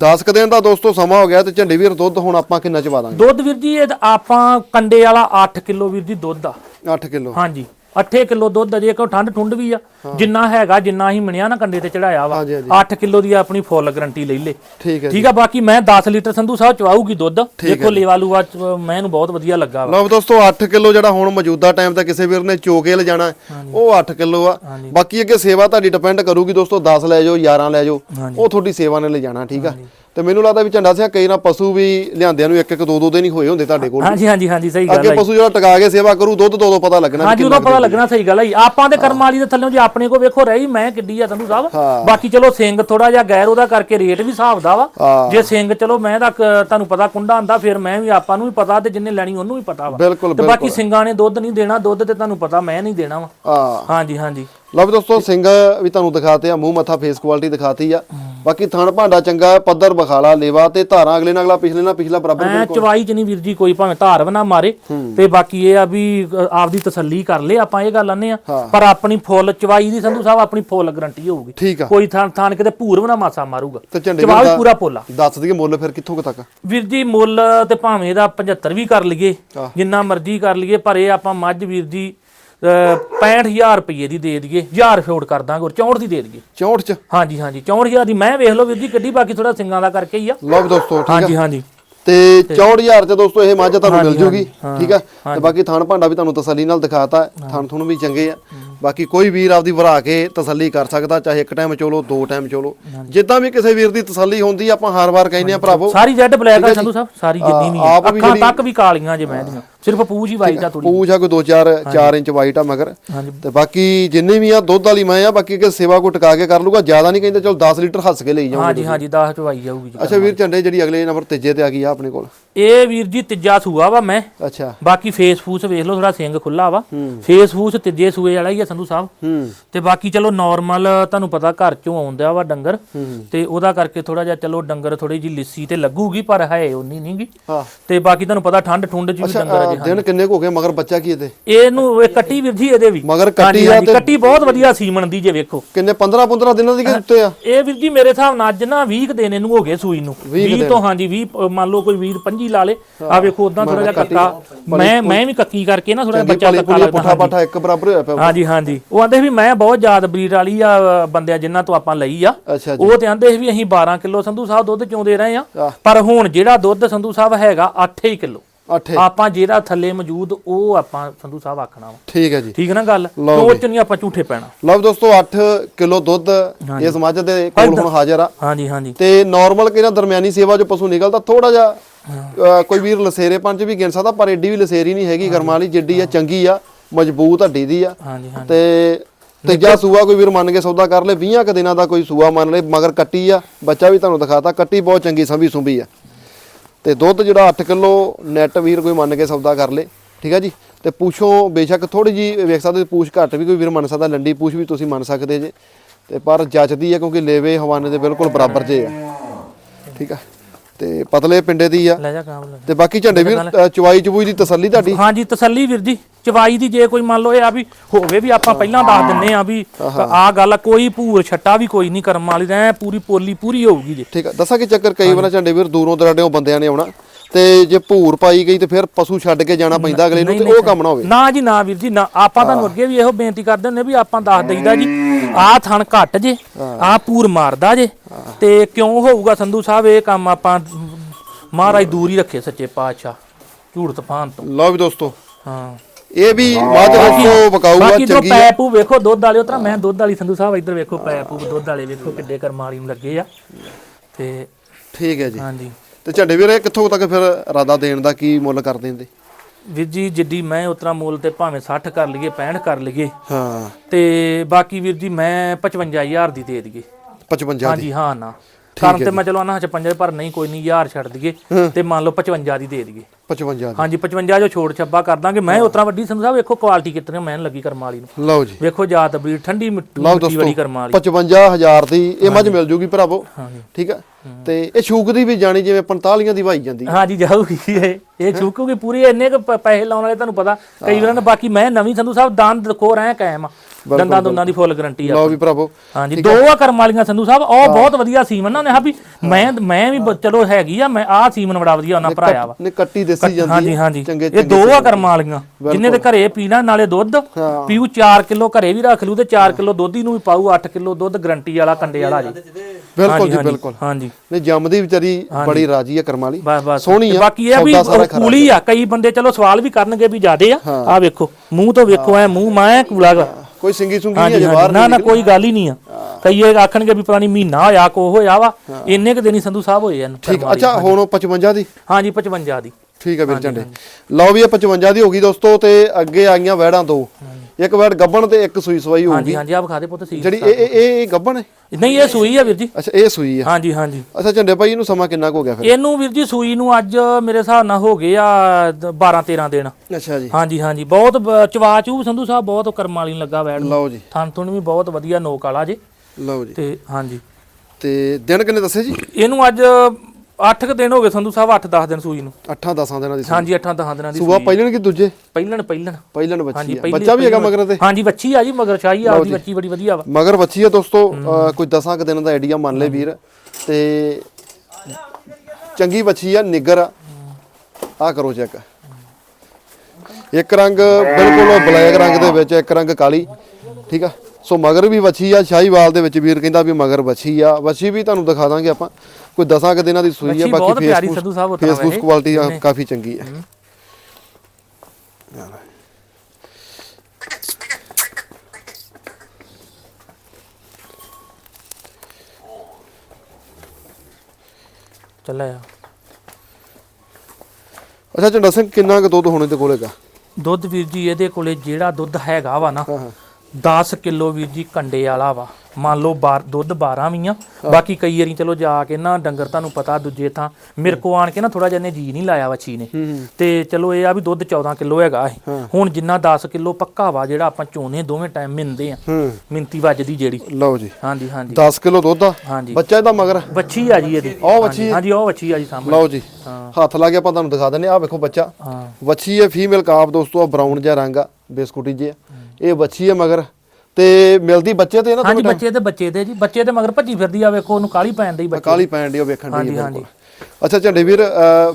10 ਕ ਦਿਨ ਦਾ ਦੋਸਤੋ ਸਮਾਂ ਹੋ ਗਿਆ ਤੇ ਝੰਡੇ ਵੀਰ ਦੁੱਧ ਹੁਣ ਆਪਾਂ ਕਿੰਨਾ ਚਵਾ ਦਾਂਗੇ? ਦੁੱਧ ਵੀਰ ਜੀ ਇਹ ਤਾਂ ਆਪਾਂ ਕੰਡੇ ਵਾਲਾ 8 ਕਿਲੋ ਵੀਰ ਜੀ ਦੁੱਧ ਆ। 8 ਕਿਲੋ। ਹਾਂਜੀ। 8 ਕਿਲੋ ਦੁੱਧ ਅਜੇ ਕੋ ਠੰਡ ਠੁੰਡ ਵੀ ਆ? ਜਿੰਨਾ ਹੈਗਾ ਜਿੰਨਾ ਹੀ ਮਿਣਿਆ ਨਾ ਕੰਡੇ ਤੇ ਚੜਾਇਆ ਵਾ ਹਾਂਜੀ, ਹਾਂਜੀ। 8 ਕਿਲੋ ਦੀ ਆਪਣੀ ਫੁੱਲ ਗਰੰਟੀ ਲੈ ਲੇ। ਠੀਕ ਹੈ ਜੀ। ਠੀਕ ਆ ਬਾਕੀ ਮੈਂ 10 ਲੀਟਰ ਸੰਧੂ ਸਾਹਿਬ ਚਵਾਊਗੀ ਦੁੱਧ। ਦੇਖੋ ਲੇਵਾ ਲੂਆ ਚ- ਮੈਨੂੰ ਬਹੁਤ ਵਧੀਆ ਲੱਗਾ ਵਾ। ਲਓ ਦੋਸਤੋ 8 ਕਿਲੋ ਜਿਹੜਾ ਹੁਣ ਮੌਜੂਦਾ ਟਾਈਮ ਤੇ ਕਿਸੇ ਵੀਰ ਨੇ ਚੋਕੇ ਲਿਜਾਣਾ ਹੈ, ਉਹ 8 ਕਿਲੋ ਆ। ਬਾਕੀ ਅੱਗੇ ਸੇਵਾ ਤੁਹਾਡੀ ਡਿਪੈਂਡ ਕਰੂਗੀ ਦੋਸਤੋ 10 ਲੈ ਜਾਓ 11 ਲੈ ਜਾਓ। ਉਹ ਤੁਹਾਡੀ ਸੇਵਾ ਨੇ ਲਿਜਾਣਾ ਠੀਕ ਆ। ਤੇ ਮੈਨੂੰ ਲੱਗਦਾ ਵੀ ਝੰਡਾ ਸਿਆ ਕਈ ਨਾ ਪਸ਼ੂ ਵੀ ਲਿਆਂਦਿਆਂ ਨੂੰ ਇੱਕ ਇੱਕ ਦੋ ਦੋ ਦਿਨ ਹੀ ਹੋਏ ਹੁੰਦੇ ਤੁਹਾਡੇ ਕੋਲ। ਹਾਂਜੀ ਹਾਂਜੀ ਹਾਂਜੀ ਸਹੀ ਗੱਲ ਅੱਗੇ ਹੈ ਪਸ਼ੂ ਜਿਹੜਾ ਟਿਕਾ ਕੇ ਸੇਵਾ ਕਰੂ ਦੁੱਧ ਦੋ ਦੋ ਪਤਾ ਲੱਗਣਾ ਹਾਂਜੀ ਉਦੋਂ ਪਤਾ ਲੱਗਣਾ ਸਹੀ ਗੱਲ ਹੈ ਜੀ। ਆਪਾਂ ਦੇ ਕਰਮ ਵਾਲੀ ਦੇ ਥੱਲੇ ਜੇ ਆਪਣੇ ਕੋ ਵੇਖੋ ਰਹੀ ਮੈਂ ਕਿੱਡੀ ਆ ਸੰਧੂ ਸਾਹਿਬ। ਬਾਕੀ ਚਲੋ ਸਿੰਘ ਥੋੜਾ ਜਿਹਾ ਗੈਰ ਉਹਦਾ ਕਰਕੇ ਰੇਟ ਵੀ ਹਿਸਾਬ ਦਾ ਵਾ। ਜੇ ਸਿੰਘ ਚਲੋ ਮੈਂ ਤਾਂ ਤੁਹਾਨੂੰ ਪਤਾ ਕੁੰਡਾ ਆਂਦਾ ਫਿਰ ਮੈਂ ਵੀ ਆਪਾਂ ਨੂੰ ਵੀ ਪਤਾ ਤੇ ਜਿੰਨੇ ਲੈਣੀ ਉਹਨੂੰ ਵੀ ਪਤਾ ਵਾ। ਤੇ ਬਾਕੀ ਸਿੰਘਾਂ ਨੇ ਦੁੱਧ ਨਹੀਂ ਦੇਣਾ ਦੁੱਧ ਤੇ ਤੁਹਾਨੂੰ ਪਤਾ ਮੈਂ ਨਹੀਂ ਦੇਣਾ ਵਾ। ਹਾਂਜੀ ਹਾਂਜੀ। ਲਓ ਵੀ ਦੋਸਤੋ ਸਿੰਘ ਵੀ ਤੁਹਾਨੂੰ ਦਿਖਾਤੇ ਆ ਮੂੰਹ ਮੱਥਾ ਫੇਸ ਕੁਆਲਿਟੀ ਦਿਖਾਤੀ ਆ। ਬਾਕੀ ਥਣ ਭਾਂਡਾ ਚੰਗਾ ਹੈ, ਪੱਧਰ ਬਖਾਲਾ ਲੇਵਾ ਤੇ ਧਾਰਾਂ ਅਗਲੇ ਨਾਲ ਅਗਲਾ ਪਿਛਲੇ ਨਾਲ ਪਿਛਲਾ ਬਰਾਬਰ ਐ ਚਵਾਈ ਚ ਨਹੀਂ ਵੀਰ ਜੀ ਕੋਈ ਭਾਵੇਂ ਧਾਰ ਨਾ ਮਾਰੇ। ਤੇ ਬਾਕੀ ਇਹ ਆ ਵੀ ਅ, ਆਪਦੀ ਤਸੱਲੀ ਕਰ ਲੇ ਆਪਾਂ ਇਹ ਗੱਲ ਆਨੇ ਆ। ਪਰ ਆਪਣੀ ਫੁੱਲ ਚਵਾਈ ਦੀ ਸੰਧੂ ਸਾਹਿਬ ਆਪਣੀ ਫੁੱਲ ਗਾਰੰਟੀ ਹੋਊਗੀ। ਠੀਕ ਆ। ਕੋਈ ਥਾਂ ਥਾਂ ਕਿਤੇ ਭੂਰ ਵੀ ਨਾ ਮਾਸਾ ਮਾਰੂਗਾ। ਤੇ ਝੰਡੇ ਚਵਾਈ ਦਾ ਪੂਰਾ ਪੋਲਾ ਦੱਸ ਦਈਏ ਮੁੱਲ ਫਿਰ ਕਿੱਥੋਂ ਕੁ ਤੱਕ? ਵੀਰ ਜੀ ਮੁੱਲ ਤੇ ਭਾਵੇਂ ਇਹਦਾ 75 ਵੀ ਕਰ ਲਈਏ। ਜਿੰਨਾ ਮਰਜ਼ੀ ਕਰ ਲਈਏ ਪਰ ਇਹ ਆਪਾਂ ਮੱਝ ਵੀਰ ਜੀ 65000 ਰੁਪਏ ਦੀ ਦੇ ਦਈਏ 1000 ਛੋਟ ਕਰ ਦਾਂਗੇ ਔਰ 64 ਦੀ ਦੇ ਦਈਏ। 64 ਚ? ਹਾਂਜੀ ਹਾਂਜੀ 64000 ਦੀ ਮੈਂ ਵੇਖ ਲਓ ਵੀਰ ਜੀ ਗੱਡੀ ਬਾਕੀ ਥੋੜਾ ਸਿੰਘਾਂ ਦਾ ਕਰਕੇ ਹੀ ਆ। ਲਓ ਦੋਸਤੋ ਠੀਕ ਆ। ਹਾਂਜੀ ਹਾਂਜੀ। ਤੇ 64000 ਚ ਦੋਸਤੋ ਇਹ ਮੱਝ ਤੁਹਾਨੂੰ ਮਿਲ ਜੂਗੀ ਠੀਕ ਆ? ਤੇ ਬਾਕੀ ਥਣ ਭਾਂਡਾ ਵੀ ਤੁਹਾਨੂੰ ਤਸੱਲੀ ਨਾਲ ਦਿਖਾਤਾ ਥਣ ਥੁਣ ਵੀ ਚੰਗੇ ਆ। ਬਾਕੀ ਕੋਈ ਵੀਰ ਆਪਦੀ ਵਰਾ ਕੇ ਤਸੱਲੀ ਕਰ ਸਕਦਾ ਚਾਹੇ ਇੱਕ ਟਾਈਮ ਚੋਲੋ ਦੋ ਟਾਈਮ ਚੋਲੋ। ਜਿੱਦਾਂ ਵੀ ਕਿਸੇ ਵੀਰ ਦੀ ਤਸੱਲੀ ਹੁੰਦੀ ਆਪਾਂ ਹਰ ਵਾਰ ਕਹਿੰਦੇ ਆ ਭਰਾਵੋ। ਸਾਰੀ ਜੈਡ ਬਲੈਕ ਆ ਸੰਧੂ ਸਾਹਿਬ ਸਾਰੀ ਜਿੰਨੀ ਵੀ ਆਪ ਆ। ਵੀ ਅੱਖਾਂ ਤੱਕ ਵੀ ਕਾਲੀਆਂ ਜੇ ਮੈਂ ਦੀਆਂ ਸਿਰਫ ਪੂਛ ਹੀ ਵਾਈਟ ਆ ਥੋੜੀ ਪੂਛ ਆ ਕੋਈ 2-4 4 ਇੰਚ ਵਾਈਟ ਆ ਮਗਰ। ਤੇ ਬਾਕੀ ਜਿੰਨੇ ਵੀ ਆ ਦੁੱਧ ਵਾਲੀ ਮੈਂ ਆ ਬਾਕੀ ਕਿ ਸੇਵਾ ਕੋ ਟਿਕਾ ਕੇ ਕਰ ਲੂਗਾ ਜ਼ਿਆਦਾ ਨਹੀਂ ਕਹਿੰਦੇ ਚਲ 10 ਲੀਟਰ ਹੱਸ ਕੇ ਲਈ ਜਾਓ ਹਾਂਜੀ ਹਾਂਜੀ 10 ਚਵਾਈ ਜਾਊਗੀ ਜੀ ਅੱਛਾ ਵੀਰ ਝੰਡੇ ਜਿਹੜੀ ਅਗਲੇ ਨੰਬਰ ਤੀਜੇ ਤੇ ਆ ਗਈ ਆ ਆਪਣੇ ਕੋਲ। ਇਹ ਵੀਰ ਜੀ ਤੀਜਾ ਸੂਆ ਵਾ ਮੈਂ। ਅੱਛਾ। ਬਾਕੀ ਫੇਸ ਫੂਸ ਵੇਖ ਲਓ ਥੋੜਾ ਸਿੰਘ ਖੁੱਲਾ ਵਾ। ਫੇਸ ਫੂਸ ਤੀਜੇ ਸੂਏ ਵਾਲਾ ਹੀ ਆ ਸੰਧੂ ਸਾਹਿਬ। ਤੇ ਬਾਕੀ ਚਲੋ ਨਾਰਮਲ ਤੁਹਾਨੂੰ ਪਤਾ ਘਰ ਚੋਂ ਆਉਂਦਾ ਵਾ ਡੰਗਰ। ਤੇ ਉਹਦਾ ਕਰਕੇ ਥੋੜਾ ਜਿਹਾ ਚਲੋ ਡੰਗਰ ਥੋੜੀ ਜੀ ਲਿੱਸੀ ਤੇ ਲੱਗੂਗੀ ਪਰ ਹੈ ਉਨੀ ਨਹੀਂਗੀ ਤੇ ਬਾਕੀ ਤੁਹਾਨੂੰ ਪਤਾ ਠੰਡ ਠੁੰਡ ਚ ਵੀ ਡੰਗਰ ਆ, ਦਿਨ ਕਿੰਨੇ ਹੋ ਗਏ ਮਗਰ ਬੱਚਾ ਕੀ ਇਹਦੇ? ਇਹਨੂੰ ਇਹ ਕੱਟੀ ਵੀਰ ਜੀ ਇਹਦੇ ਵੀ। ਮਗਰ ਕੱਟੀ ਆ ਤੇ ਕੱਟੀ ਬਹੁਤ ਵਧੀਆ ਸੀਮਨ ਦੀ ਜੇ ਵੇਖੋ। ਕਿੰਨੇ 15 15 ਦਿਨਾਂ ਦੀ ਕਿ ਉੱਤੇ ਆ? ਇਹ ਵੀਰ ਜੀ ਮੇਰੇ ਹਿਸਾਬ ਨਾਲ ਅੱਜ ਨਾ 20 ਕੁ ਦਿਨ ਇਹਨੂੰ ਹੋ ਗਏ ਸੂਈ ਨੂੰ। 20 ਤੋਂ ਹਾਂਜੀ 20 ਅ, ਮੰਨ ਲਓ ਕੋਈ ਵੀਰ 25 ਲਾ ਲੇ। ਆ ਵੇਖੋ ਉਦਾਂ ਥੋੜਾ ਜਿਹਾ ਕੱਕਾ ਮੈਂ ਮੈਂ ਵੀ ਕੱਕੀ ਕਰਕੇ ਨਾ ਥੋੜਾ ਜਿਹਾ ਬੱਚਾ ਕੱਕਾ ਲੱਗਦਾ ਪੁੱਠਾ ਪਾਠਾ ਇੱਕ ਬਰਾਬਰ ਹੋਇਆ ਪਿਆ। ਹਾਂਜੀ ਹਾਂਜੀ। ਉਹ ਆਂਦੇ ਵੀ ਮੈਂ ਬਹੁਤ ਯਾਦ ਬਰੀਡ ਵਾਲੀ ਆ ਬੰਦਿਆਂ ਜਿਨ੍ਹਾਂ ਤੋਂ ਆਪਾਂ ਲਈ ਆ। ਜੀ। ਉਹ ਤੇ ਆਂਦੇ ਵੀ ਅਸੀਂ 12 ਕਿਲੋ ਸੰਧੂ ਸਾਹਿਬ ਦੁੱਧ ਚੋਂਦੇ ਰਹੇ ਆ। ਪਰ ਹੁਣ ਜਿਹੜਾ ਦੁੱਧ ਸੰਧੂ ਸਾਹਿਬ ਹੈਗਾ 8 ਹੀ ਕਿਲੋ। ਆਪਾਂ ਜਿਹੜਾ ਥੱਲੇ ਮੌਜੂਦ ਉਹ ਆਪਾਂ ਸੰਧੂ ਸਾਹਿਬ ਆਖਣਾ ਵਾ। ਠੀਕ ਹੈ ਜੀ। ਠੀਕ ਨਾ ਗੱਲ? ਉਹ ਚ ਨਹੀਂ ਆਪਾਂ ਝੂਠੇ ਪੈਣਾ। ਲਓ ਦੋਸਤੋ 8 ਕਿਲੋ ਦੁੱਧ ਇਸ ਮੱਝ ਦੇ ਕੋਲ ਹੁਣ ਹਾਜ਼ਰ ਆ। ਹਾਂਜੀ ਹਾਂਜੀ। ਤੇ ਨਾਰਮਲ ਕਿਹੜਾ ਦਰਮਿਆਨੀ ਸੇਵਾ ਜੋ ਪਸ਼ੂ ਨਿਕਲਦਾ? ਥੋੜਾ ਜਿਹਾ ਕੋਈ ਵੀਰ ਲਸੇਰੇ ਪੰਜ ਵੀ ਗਿਣ ਸਕਦਾ ਪਰ ਏਡੀ ਵੀ ਲਸੇਰੀ ਨਹੀਂ ਹੈਗੀ ਕਰਮਾਂ ਵਾਲੀ ਜਿੱਡੀ ਆ ਚੰਗੀ ਆ ਮਜ਼ਬੂਤ ਹੱਡੀ ਦੀ ਆ। ਹਾਂਜੀ ਹਾਂਜੀ। ਤੇ ਤੀਜਾ ਸੂਆ ਕੋਈ ਵੀਰ ਮੰਨ ਕੇ ਸੌਦਾ ਕਰ ਲੇ 20 ਕ ਦਿਨਾਂ ਦਾ ਕੋਈ ਸੂਆ ਮੰਨ ਲੇ ਮਗਰ ਕੱਟੀ ਆ ਬੱਚਾ ਵੀ ਤੁਹਾਨੂੰ ਦਿਖਾਤਾ ਕੱਟੀ ਬਹੁਤ ਚੰਗੀ ਸੰਭੀ ਸੁੰਭੀ ਆ। ਤੇ ਦੁੱਧ ਜਿਹੜਾ 8 ਕਿਲੋ ਨੈਟ ਵੀਰ ਕੋਈ ਮੰਨ ਕੇ ਸੌਦਾ ਕਰ ਲੇ ਠੀਕ ਆ ਜੀ? ਤੇ ਪੂਛੋਂ ਬੇਸ਼ੱਕ ਥੋੜੀ ਜੀ ਵੇਖ ਸਕਦੇ ਪੂਛ ਘੱਟ ਵੀ ਕੋਈ ਵੀਰ ਮੰਨ ਸਕਦਾ ਲੰਡੀ ਪੂਛ ਵੀ ਤੁਸੀਂ ਮੰਨ ਸਕਦੇ ਜੇ। ਤੇ ਪਰ ਜੱਚਦੀ ਹੈ ਕਿਉਂਕਿ ਲੇਵੇ ਹਵਾਨੇ ਦੇ ਬਿਲਕੁਲ ਬਰਾਬਰ ਜੇ ਆ। ਠੀਕ ਆ? ਤੇ ਪਤਲੇ ਪਿੰਡੇ ਦੀ ਆ। ਲੈ ਜਾ ਕਾਮ ਲੈ ਤੇ ਬਾਕੀ ਝੰਡੇ ਵੀਰ ਅ, ਚਵਾਈ ਚਬੂਈ ਦੀ ਤਸੱਲੀ ਤੁਹਾਡੀ? ਹਾਂਜੀ ਤਸੱਲੀ ਵੀਰ ਜੀ। ਚਵਾਈ ਦੀ ਜੇ ਕੋਈ ਮੰਨ ਲਓ ਇਹ ਆ ਵੀ ਹੋਵੇ ਵੀ ਆਪਾਂ ਪਹਿਲਾਂ ਦੱਸ ਦਿੰਨੇ ਆ ਵੀ ਆ ਗੱਲ ਆ, ਕੋਈ ਭੂਰ ਛੱਟਾ ਵੀ ਕੋਈ ਨਹੀਂ ਕਰਮ ਵਾਲੀ ਐਂ ਪੂਰੀ ਪੋਲੀ ਪੂਰੀ ਹੋਊਗੀ ਜੀ। ਠੀਕ ਆ ਦੱਸਾਂ ਕਿ ਚੱਕਰ ਕਈ ਵਾਰ ਝੰਡੇ ਵੀਰ ਦੂਰੋਂ ਦਰਾਡਿਓਂ ਬੰਦਿਆਂ ਨੇ ਆਉਣਾ। ਤੇ ਜੇ ਭੂਰ ਪਾਈ ਗਈ ਤੇ ਫਿਰ ਪਸ਼ੂ ਛੱਡ ਕੇ ਜਾਣਾ ਪੈਂਦਾ ਅਗਲੇ ਨੂੰ ਤੇ ਉਹ ਕੰਮ ਨਾ ਹੋਵੇ। ਨਾ ਜੀ ਨਾ ਵੀਰ ਜੀ ਨਾ। ਆਪਾਂ ਤੁਹਾਨੂੰ ਅੱਗੇ ਵੀ ਇਹੋ ਬੇਨਤੀ ਕਰਦੇ ਹੁੰਦੇ ਵੀ ਆਪਾਂ ਦੱਸ ਦਈਦਾ ਜੀ ਆਹ ਥਣ ਘੱਟ ਜੇ ਆਹ ਪੂਰ ਮਾਰਦਾ ਜੇ ਤੇ ਕਿਉਂ ਹੋਊਗਾ ਸੰਧੂ ਸਾਹਿਬ ਇਹ ਕੰਮ ਆਪਾਂ ਮਹਾਰਾਜ ਦੂਰ ਹੀ ਰੱਖੇ ਸੱਚੇ ਪਾਤਸ਼ਾਹ ਝੂਠ ਤਫਾਨ ਤੋਂ। ਲਓ ਵੀ ਦੋਸਤੋ ਹਾਂ। ਇਹ ਵੀ ਮੱਝ ਦੋਸਤੋ ਬਕਾਊ ਆ ਬਾਕੀ ਜੋ ਚੰਗੀ ਪੈਪੂ ਵੇਖੋ ਦੁੱਧ ਵਾਲੇ ਉਤਰਾ ਮੈਂ ਦੁੱਧ ਵਾਲੀ ਸੰਧੂ ਸਾਹਿਬ ਇੱਧਰ ਵੇਖੋ ਪੈਪੂ ਦੁੱਧ ਵਾਲੇ ਵੇਖੋ ਕਿੱਡੇ ਕਰਮਾਲੀ ਨੂੰ ਲੱਗੇ ਆ। ਤੇ ਠੀਕ ਹੈ ਜੀ। ਹਾਂਜੀ। ਤੇ ਝੰਡੇ ਵੀਰ ਕਿੱਥੋਂ ਤੱਕ ਫਿਰ ਇਰਾਦਾ ਦੇਣ ਦਾ ਕੀ ਮੁੱਲ ਕਰ ਦਿੰਦੇ? ਵੀਰ ਜੀ ਜਿੱਡੀ ਮੈਂ ਉਤਰਾ ਮੁੱਲ ਤੇ ਭਾਵੇਂ 60 ਕਰ ਲਈਏ 65 ਕਰ ਲਈਏ ਹਾਂ। ਤੇ ਬਾਕੀ ਵੀਰ ਜੀ ਮੈਂ 55000 ਦੀ ਦੇ ਦਈਏ। 55 ਦੀ? ਹਾਂਜੀ ਹਾਂ ਨਾ। ਕਰਨ ਤੇ ਮੈਂ ਚਲੋ ਆਨਾ 55 ਪਰ ਨਹੀਂ ਕੋਈ ਨਹੀਂ ਯਾਰ ਛੱਡ ਦਈਏ ਤੇ ਮੰਨ ਲਓ 55 ਦੀ ਦੇ ਦਈਏ। 55 ਦੀ। ਹਾਂਜੀ 55 ਜੋ ਛੋੜ ਛੱਬਾ ਕਰ ਦਾਂਗੇ। ਮੈਂ ਉਤਰਾ ਵੱਡੀ ਸਾਹਿਬ ਵੇਖੋ ਕੁਆਲਿਟੀ ਕਿਤਨੀ ਮੈਂ ਲੱਗੀ ਕਰਮ ਵਾਲੀ ਨੂੰ। ਲਓ ਜੀ। ਵੇਖੋ ਜਾਤ ਬਰੀਡ ਠੰਡੀ ਮਿੱਟੀ ਵਾਲੀ ਕਰਮ ਵਾਲੀ। 55000 ਦੀ ਇਹ ਮੱਝ ਮਿਲ ਜੂਗੀ ਭਰਾਵੋ। ਹਾਂਜੀ। ਠੀਕ ਆ? ਤੇ ਇਹ ਸ਼ੂਕ ਦੀ ਵੀ ਜਾਣੀ ਜਿਵੇਂ 45 ਦੀ ਵਾਈ ਜਾਂਦੀ। ਹਾਂਜੀ ਜਾਊਗੀ। ਇਹ ਇਹ ਚੁੱਕੂਗੀ ਪੂਰੀ ਇੰਨੇ ਕੁ ਪੈਸੇ ਲਾਉਣ ਵਾਲੇ ਤੁਹਾਨੂੰ ਪਤਾ। ਕਈ ਵਾਰ ਨਾ ਬਾਕੀ ਮੈਂ ਨਵੀਂ ਸੰਧੂ ਸਾਹਿਬ ਦੰਦ ਦੇਖੋ ਰਹਿ ਕਾਇਮ ਆ। ਦੰਦਾਂ ਦੁੰਦਾਂ ਦੀ ਫੁੱਲ ਗਰੰਟੀ ਆ ਲਓ ਵੀ ਭਰਾਵੋ ਹਾਂਜੀ ਦੋ ਆ ਕਰਮ ਵਾਲੀਆਂ ਸੰਧੂ ਸਾਹਿਬ ਉਹ ਬਹੁਤ ਵਧੀਆ ਸੀਮਨ ਨਾ ਨੇ ਵੀ ਮੈਂ ਮੈਂ ਵੀ ਚਲੋ ਹੈਗੀ ਆ ਮੈਂ ਆਹ ਸੀਮਨ ਬੜਾ ਵਧੀਆ ਉਹਨਾਂ ਭਰਾਇਆ ਵਾ। ਨੇ ਕੱਟੀ ਦੇਸੀ ਜਾਂਦੀ ਹਾਂਜੀ। ਹਾਂਜੀ। ਇਹ ਦੋ ਆ ਕਰਮ ਵਾਲੀਆਂ ਜਿੰਨੇ ਦੇ ਘਰੇ ਪੀਣਾ ਨਾਲੇ ਦੁੱਧ। ਪੀਊ 4 ਕਿਲੋ ਘਰੇ ਵੀ ਰੱਖ ਲੂ ਤੇ 4 ਕਿਲੋ ਦੁੱਧ ਹੀ ਨੂੰ ਵੀ ਪਾਊ 8 ਕਿਲੋ ਦੁੱਧ ਗਰੰਟੀ ਵਾਲਾ ਕੰਡੇ ਵਾਲਾ ਜੀ। ਬਿਲਕੁਲ ਜੀ ਬਿਲਕੁਲ। ਹਾਂਜੀ। ਨੇ ਜੰਮਦੀ ਵਿਚਾਰੀ ਬੜੀ ਰਾਜੀ ਆ ਬਸ ਬਸ। ਸੋਹਣੀ ਆ, ਬਾਕੀ ਇਹ ਆ ਵੀ ਕੂਲੀ ਆ। ਕਈ ਬੰਦੇ ਚਲੋ ਸਵਾਲ ਵੀ ਕਰਨਗੇ ਵੀ ਜ਼ਿਆਦੇ ਆ। ਆ ਵੇਖੋ ਮੂੰਹ ਤੋਂ ਵੇਖੋ ਐ ਮੂੰਹ ਮਾਇਆ ਕੂਲਾ ਕੋਈ ਸਿੰਗੀ ਸੁੰਗੀ ਨਹੀਂ ਅਜੇ ਬਾਹਰ ਨਾ ਨਾ ਕੋਈ ਗੱਲ ਹੀ ਨਹੀਂ ਆ। ਕਈ ਇਹ ਆਖਣਗੇ ਵੀ ਪੁਰਾਣੀ ਮਹੀਨਾ ਹੋਇਆ ਕੋ ਹੋਇਆ ਵਾ ਇੰਨੇ ਕ ਦਿਨ ਹੀ ਸੰਧੂ ਸਾਹਿਬ ਹੋਏ ਹਨ ਠੀਕ ਅੱਛਾ ਹੁਣ ਉਹ 55 ਦੀ? ਹਾਂਜੀ 55 ਦੀ। ਠੀਕ ਹੈ ਵੀਰ ਝੰਡੇ। ਲਓ ਵੀ ਇਹ 55 ਦੀ ਹੋ ਗਈ ਦੋਸਤੋ ਤੇ ਅੱਗੇ ਆਈਆਂ ਵੈੜਾਂ ਦੋ। ਇੱਕ ਵੈੜ ਗੱਬਣ ਤੇ ਇੱਕ ਸੂਈ ਸਵਾਈ ਹੋਊਗੀ। ਹਾਂਜੀ ਹਾਂਜੀ ਆ ਵਿਖਾ ਦੇ ਪੁੱਤ ਸੀ ਜਿਹੜੀ ਇਹ ਇਹ ਇਹ ਗੱਬਣ ਹੈ? ਨਹੀਂ ਇਹ ਸੂਈ ਆ ਵੀਰ ਜੀ। ਅੱਛਾ ਇਹ ਸੂਈ ਆ। ਹਾਂਜੀ ਹਾਂਜੀ। ਅੱਛਾ ਝੰਡੇ ਭਾਈ ਇਹਨੂੰ ਸਮਾਂ ਕਿੰਨਾ ਕੁ ਹੋ ਗਿਆ ਫਿਰ? ਇਹਨੂੰ ਵੀਰ ਜੀ ਸੂਈ ਨੂੰ ਅੱਜ ਮੇਰੇ ਹਿਸਾਬ ਨਾਲ ਹੋ ਗਏ ਆ 12 13 ਦਿਨ। ਅੱਛਾ ਜੀ। ਹਾਂਜੀ ਹਾਂਜੀ ਬਹੁਤ ਬ- ਚਵਾ ਚੂ ਸੰਧੂ ਸਾਹਿਬ ਬਹੁਤ ਕਰਮ ਵਾਲੀ ਲੱਗਾ ਨੂੰ। ਲਓ ਜੀ। ਥਣ ਥੁਣ ਵੀ ਬਹੁਤ ਵਧੀਆ ਨੋਕ ਵਾਲਾ ਜੇ। ਲਓ ਜੀ। ਤੇ ਹਾਂਜੀ। ਤੇ ਦਿਨ ਕਿੰਨੇ ਦੱਸੇ ਜੀ? ਇਹਨੂੰ ਅੱਜ 8 ਕੁ ਦਿਨ ਹੋ ਗਏ ਸੰਧੂ ਸਾਹਿਬ 8-10 ਦਿਨ ਸੂਈ ਨੂੰ। 8-10 ਦਿਨਾਂ ਦੀ ਹਾਂਜੀ 8-10 ਦਿਨਾਂ ਦੀ ਸੂਆ ਪਹਿਲਣ ਕਿ ਦੂਜੇ? ਪਹਿਲਣ ਪਹਿਲਣ। ਪਹਿਲਣ ਬੱਚੀ ਆ। ਬੱਚਾ ਵੀ ਹੈਗਾ ਮਗਰ ਤੇ? ਹਾਂਜੀ ਬੱਚੀ ਆ ਜੀ ਮਗਰ ਸ਼ਾਹੀ ਆ ਉਹਦੀ ਬੱਚੀ ਬੜੀ ਵਧੀਆ ਵਾ। ਮਗਰ ਬੱਚੀ ਆ ਦੋਸਤੋ ਕੋਈ 10 ਕੁ ਦਿਨਾਂ ਦਾ ਆਈਡੀਆ ਮੰਨ ਲੈ ਵੀਰ। ਤੇ ਚੰਗੀ ਬੱਚੀ ਆ ਨਿੱਗਰ ਆ। ਕਰੋ ਚੈੱਕ ਇੱਕ ਰੰਗ ਬਿਲਕੁਲ ਬਲੈਕ ਰੰਗ ਦੇ ਵਿੱਚ ਇੱਕ ਰੰਗ ਕਾਲੀ ਠੀਕ ਆ? ਸੋ ਮਗਰ ਵੀ ਬੱਚੀ ਆ ਸ਼ਾਹੀਵਾਲ ਦੇ ਵਿੱਚ ਵੀਰ ਕਹਿੰਦਾ ਵੀ ਮਗਰ ਬੱਚੀ ਆ। ਬੱਚੀ ਵੀ ਤੁਹਾਨੂੰ ਦਿਖਾ ਦਾਂਗੇ ਆਪਾਂ। ਕੋਈ 10 ਕੁ ਦਿਨਾਂ ਦੀ ਸੂਈ ਆ ਬੱਚੀ ਬਹੁਤ ਬਾਕੀ ਪਿਆਰੀ ਸੰਧੂ ਸਾਹਿਬ ਉਤਰਾ ਫੇਸਬੁੱਕ। ਕੁਆਲਿਟੀ ਕਾਫੀ ਚੰਗੀ ਆ। ਚੱਲਿਆ ਅੱਛਾ ਚੰਡਾ ਸਿੰਘ ਕਿੰਨਾ ਕੁ ਦੁੱਧ ਹੋਣੇ ਤੇ ਕੋਲੇਗਾ ਦੁੱਧ ਵੀਰ ਜੀ ਇਹਦੇ ਕੋਲੇ ਜਿਹੜਾ ਦੁੱਧ ਹੈਗਾ ਵਾ ਨਾ ਹਾਂ ਹਾਂ। 10 ਕਿਲੋ ਵੀਰ ਜੀ ਕੰਡੇ ਵਾਲਾ ਵਾ। ਮੰਨ ਲਓ ਬਾਰ- ਦੁੱਧ 12 ਵੀ ਆ ਬਾਕੀ ਕਈ ਵਾਰੀ ਚਲੋ ਜਾ ਕੇ ਨਾ ਡੰਗਰ ਤੁਹਾਨੂੰ ਪਤਾ ਦੂਜੇ ਥਾਂ ਮੇਰੇ ਕੋ ਆਣ ਕੇ ਨਾ ਥੋੜਾ ਜਿਹਾ ਨੇ ਜੀ ਨਹੀਂ ਲਾਇਆ ਵੱਛੀ ਨੇ। ਤੇ ਚਲੋ ਇਹ ਆ ਵੀ ਦੁੱਧ 14 ਕਿਲੋ ਹੈਗਾ ਇਹ। ਹੁਣ ਜਿੰਨਾ 10 ਕਿਲੋ ਪੱਕਾ ਵਾ ਜਿਹੜਾ ਆਪਾਂ ਚੋਨੇ ਦੋਵੇਂ ਟਾਈਮ ਮਿੰਦੇ ਆ। ਮਿੰਤੀ ਵੱਜਦੀ ਜਿਹੜੀ। ਲਓ ਜੀ। ਹਾਂਜੀ ਹਾਂਜੀ। 10 ਕਿਲੋ ਦੁੱਧ ਆ। ਹਾਂਜੀ। ਬੱਚਾ ਇਹਦਾ ਮਗਰ। ਵੱਛੀ ਆ ਜੀ ਇਹਦੀ। ਉਹ ਵੱਛੀ ਹਾਂਜੀ ਉਹ ਵੱਛੀ ਆ ਜੀ ਸਾਹਮਣੇ। ਲਓ ਜੀ। ਹਾਂ। ਹੱਥ ਲਾ ਕੇ ਆਪਾਂ ਤੁਹਾਨੂੰ ਦਿਖਾ ਦਿੰਨੇ ਆ ਵੇਖੋ ਬੱਚਾ। ਹਾਂ। ਵੱਛੀ ਹੈ ਫੀਮੇਲ ਕਾਫ ਦੋਸਤੋ ਆ ਬਰਾਊਨ ਜਿਹਾ ਰੰਗ ਆ ਬਿਸਕੁਟੀ ਜਿਹਾ ਇਹ ਵੱਛੀ ਹੈ ਮਗਰ। ਤੇ ਮਿਲਦੀ ਬੱਚੇ ਤੇ ਨਾ ਹਾਂਜੀ ਬੱਚੇ ਤੇ ਬੱਚੇ ਦੇ ਜੀ ਬੱਚੇ ਤੇ ਮਗਰ ਭੱਜੀ ਫਿਰਦੀ ਆ ਵੇਖੋ ਉਹਨੂੰ ਕਾਲੀ ਪੈਣ ਦੀ ਬੱਚੇ ਕਾਲੀ ਪੈਣ ਦੀ ਉਹ ਵੇਖਣ ਦੀ ਹਾਂਜੀ, ਬਿਲਕੁਲ। ਅੱਛਾ ਝੰਡੇ ਵੀਰ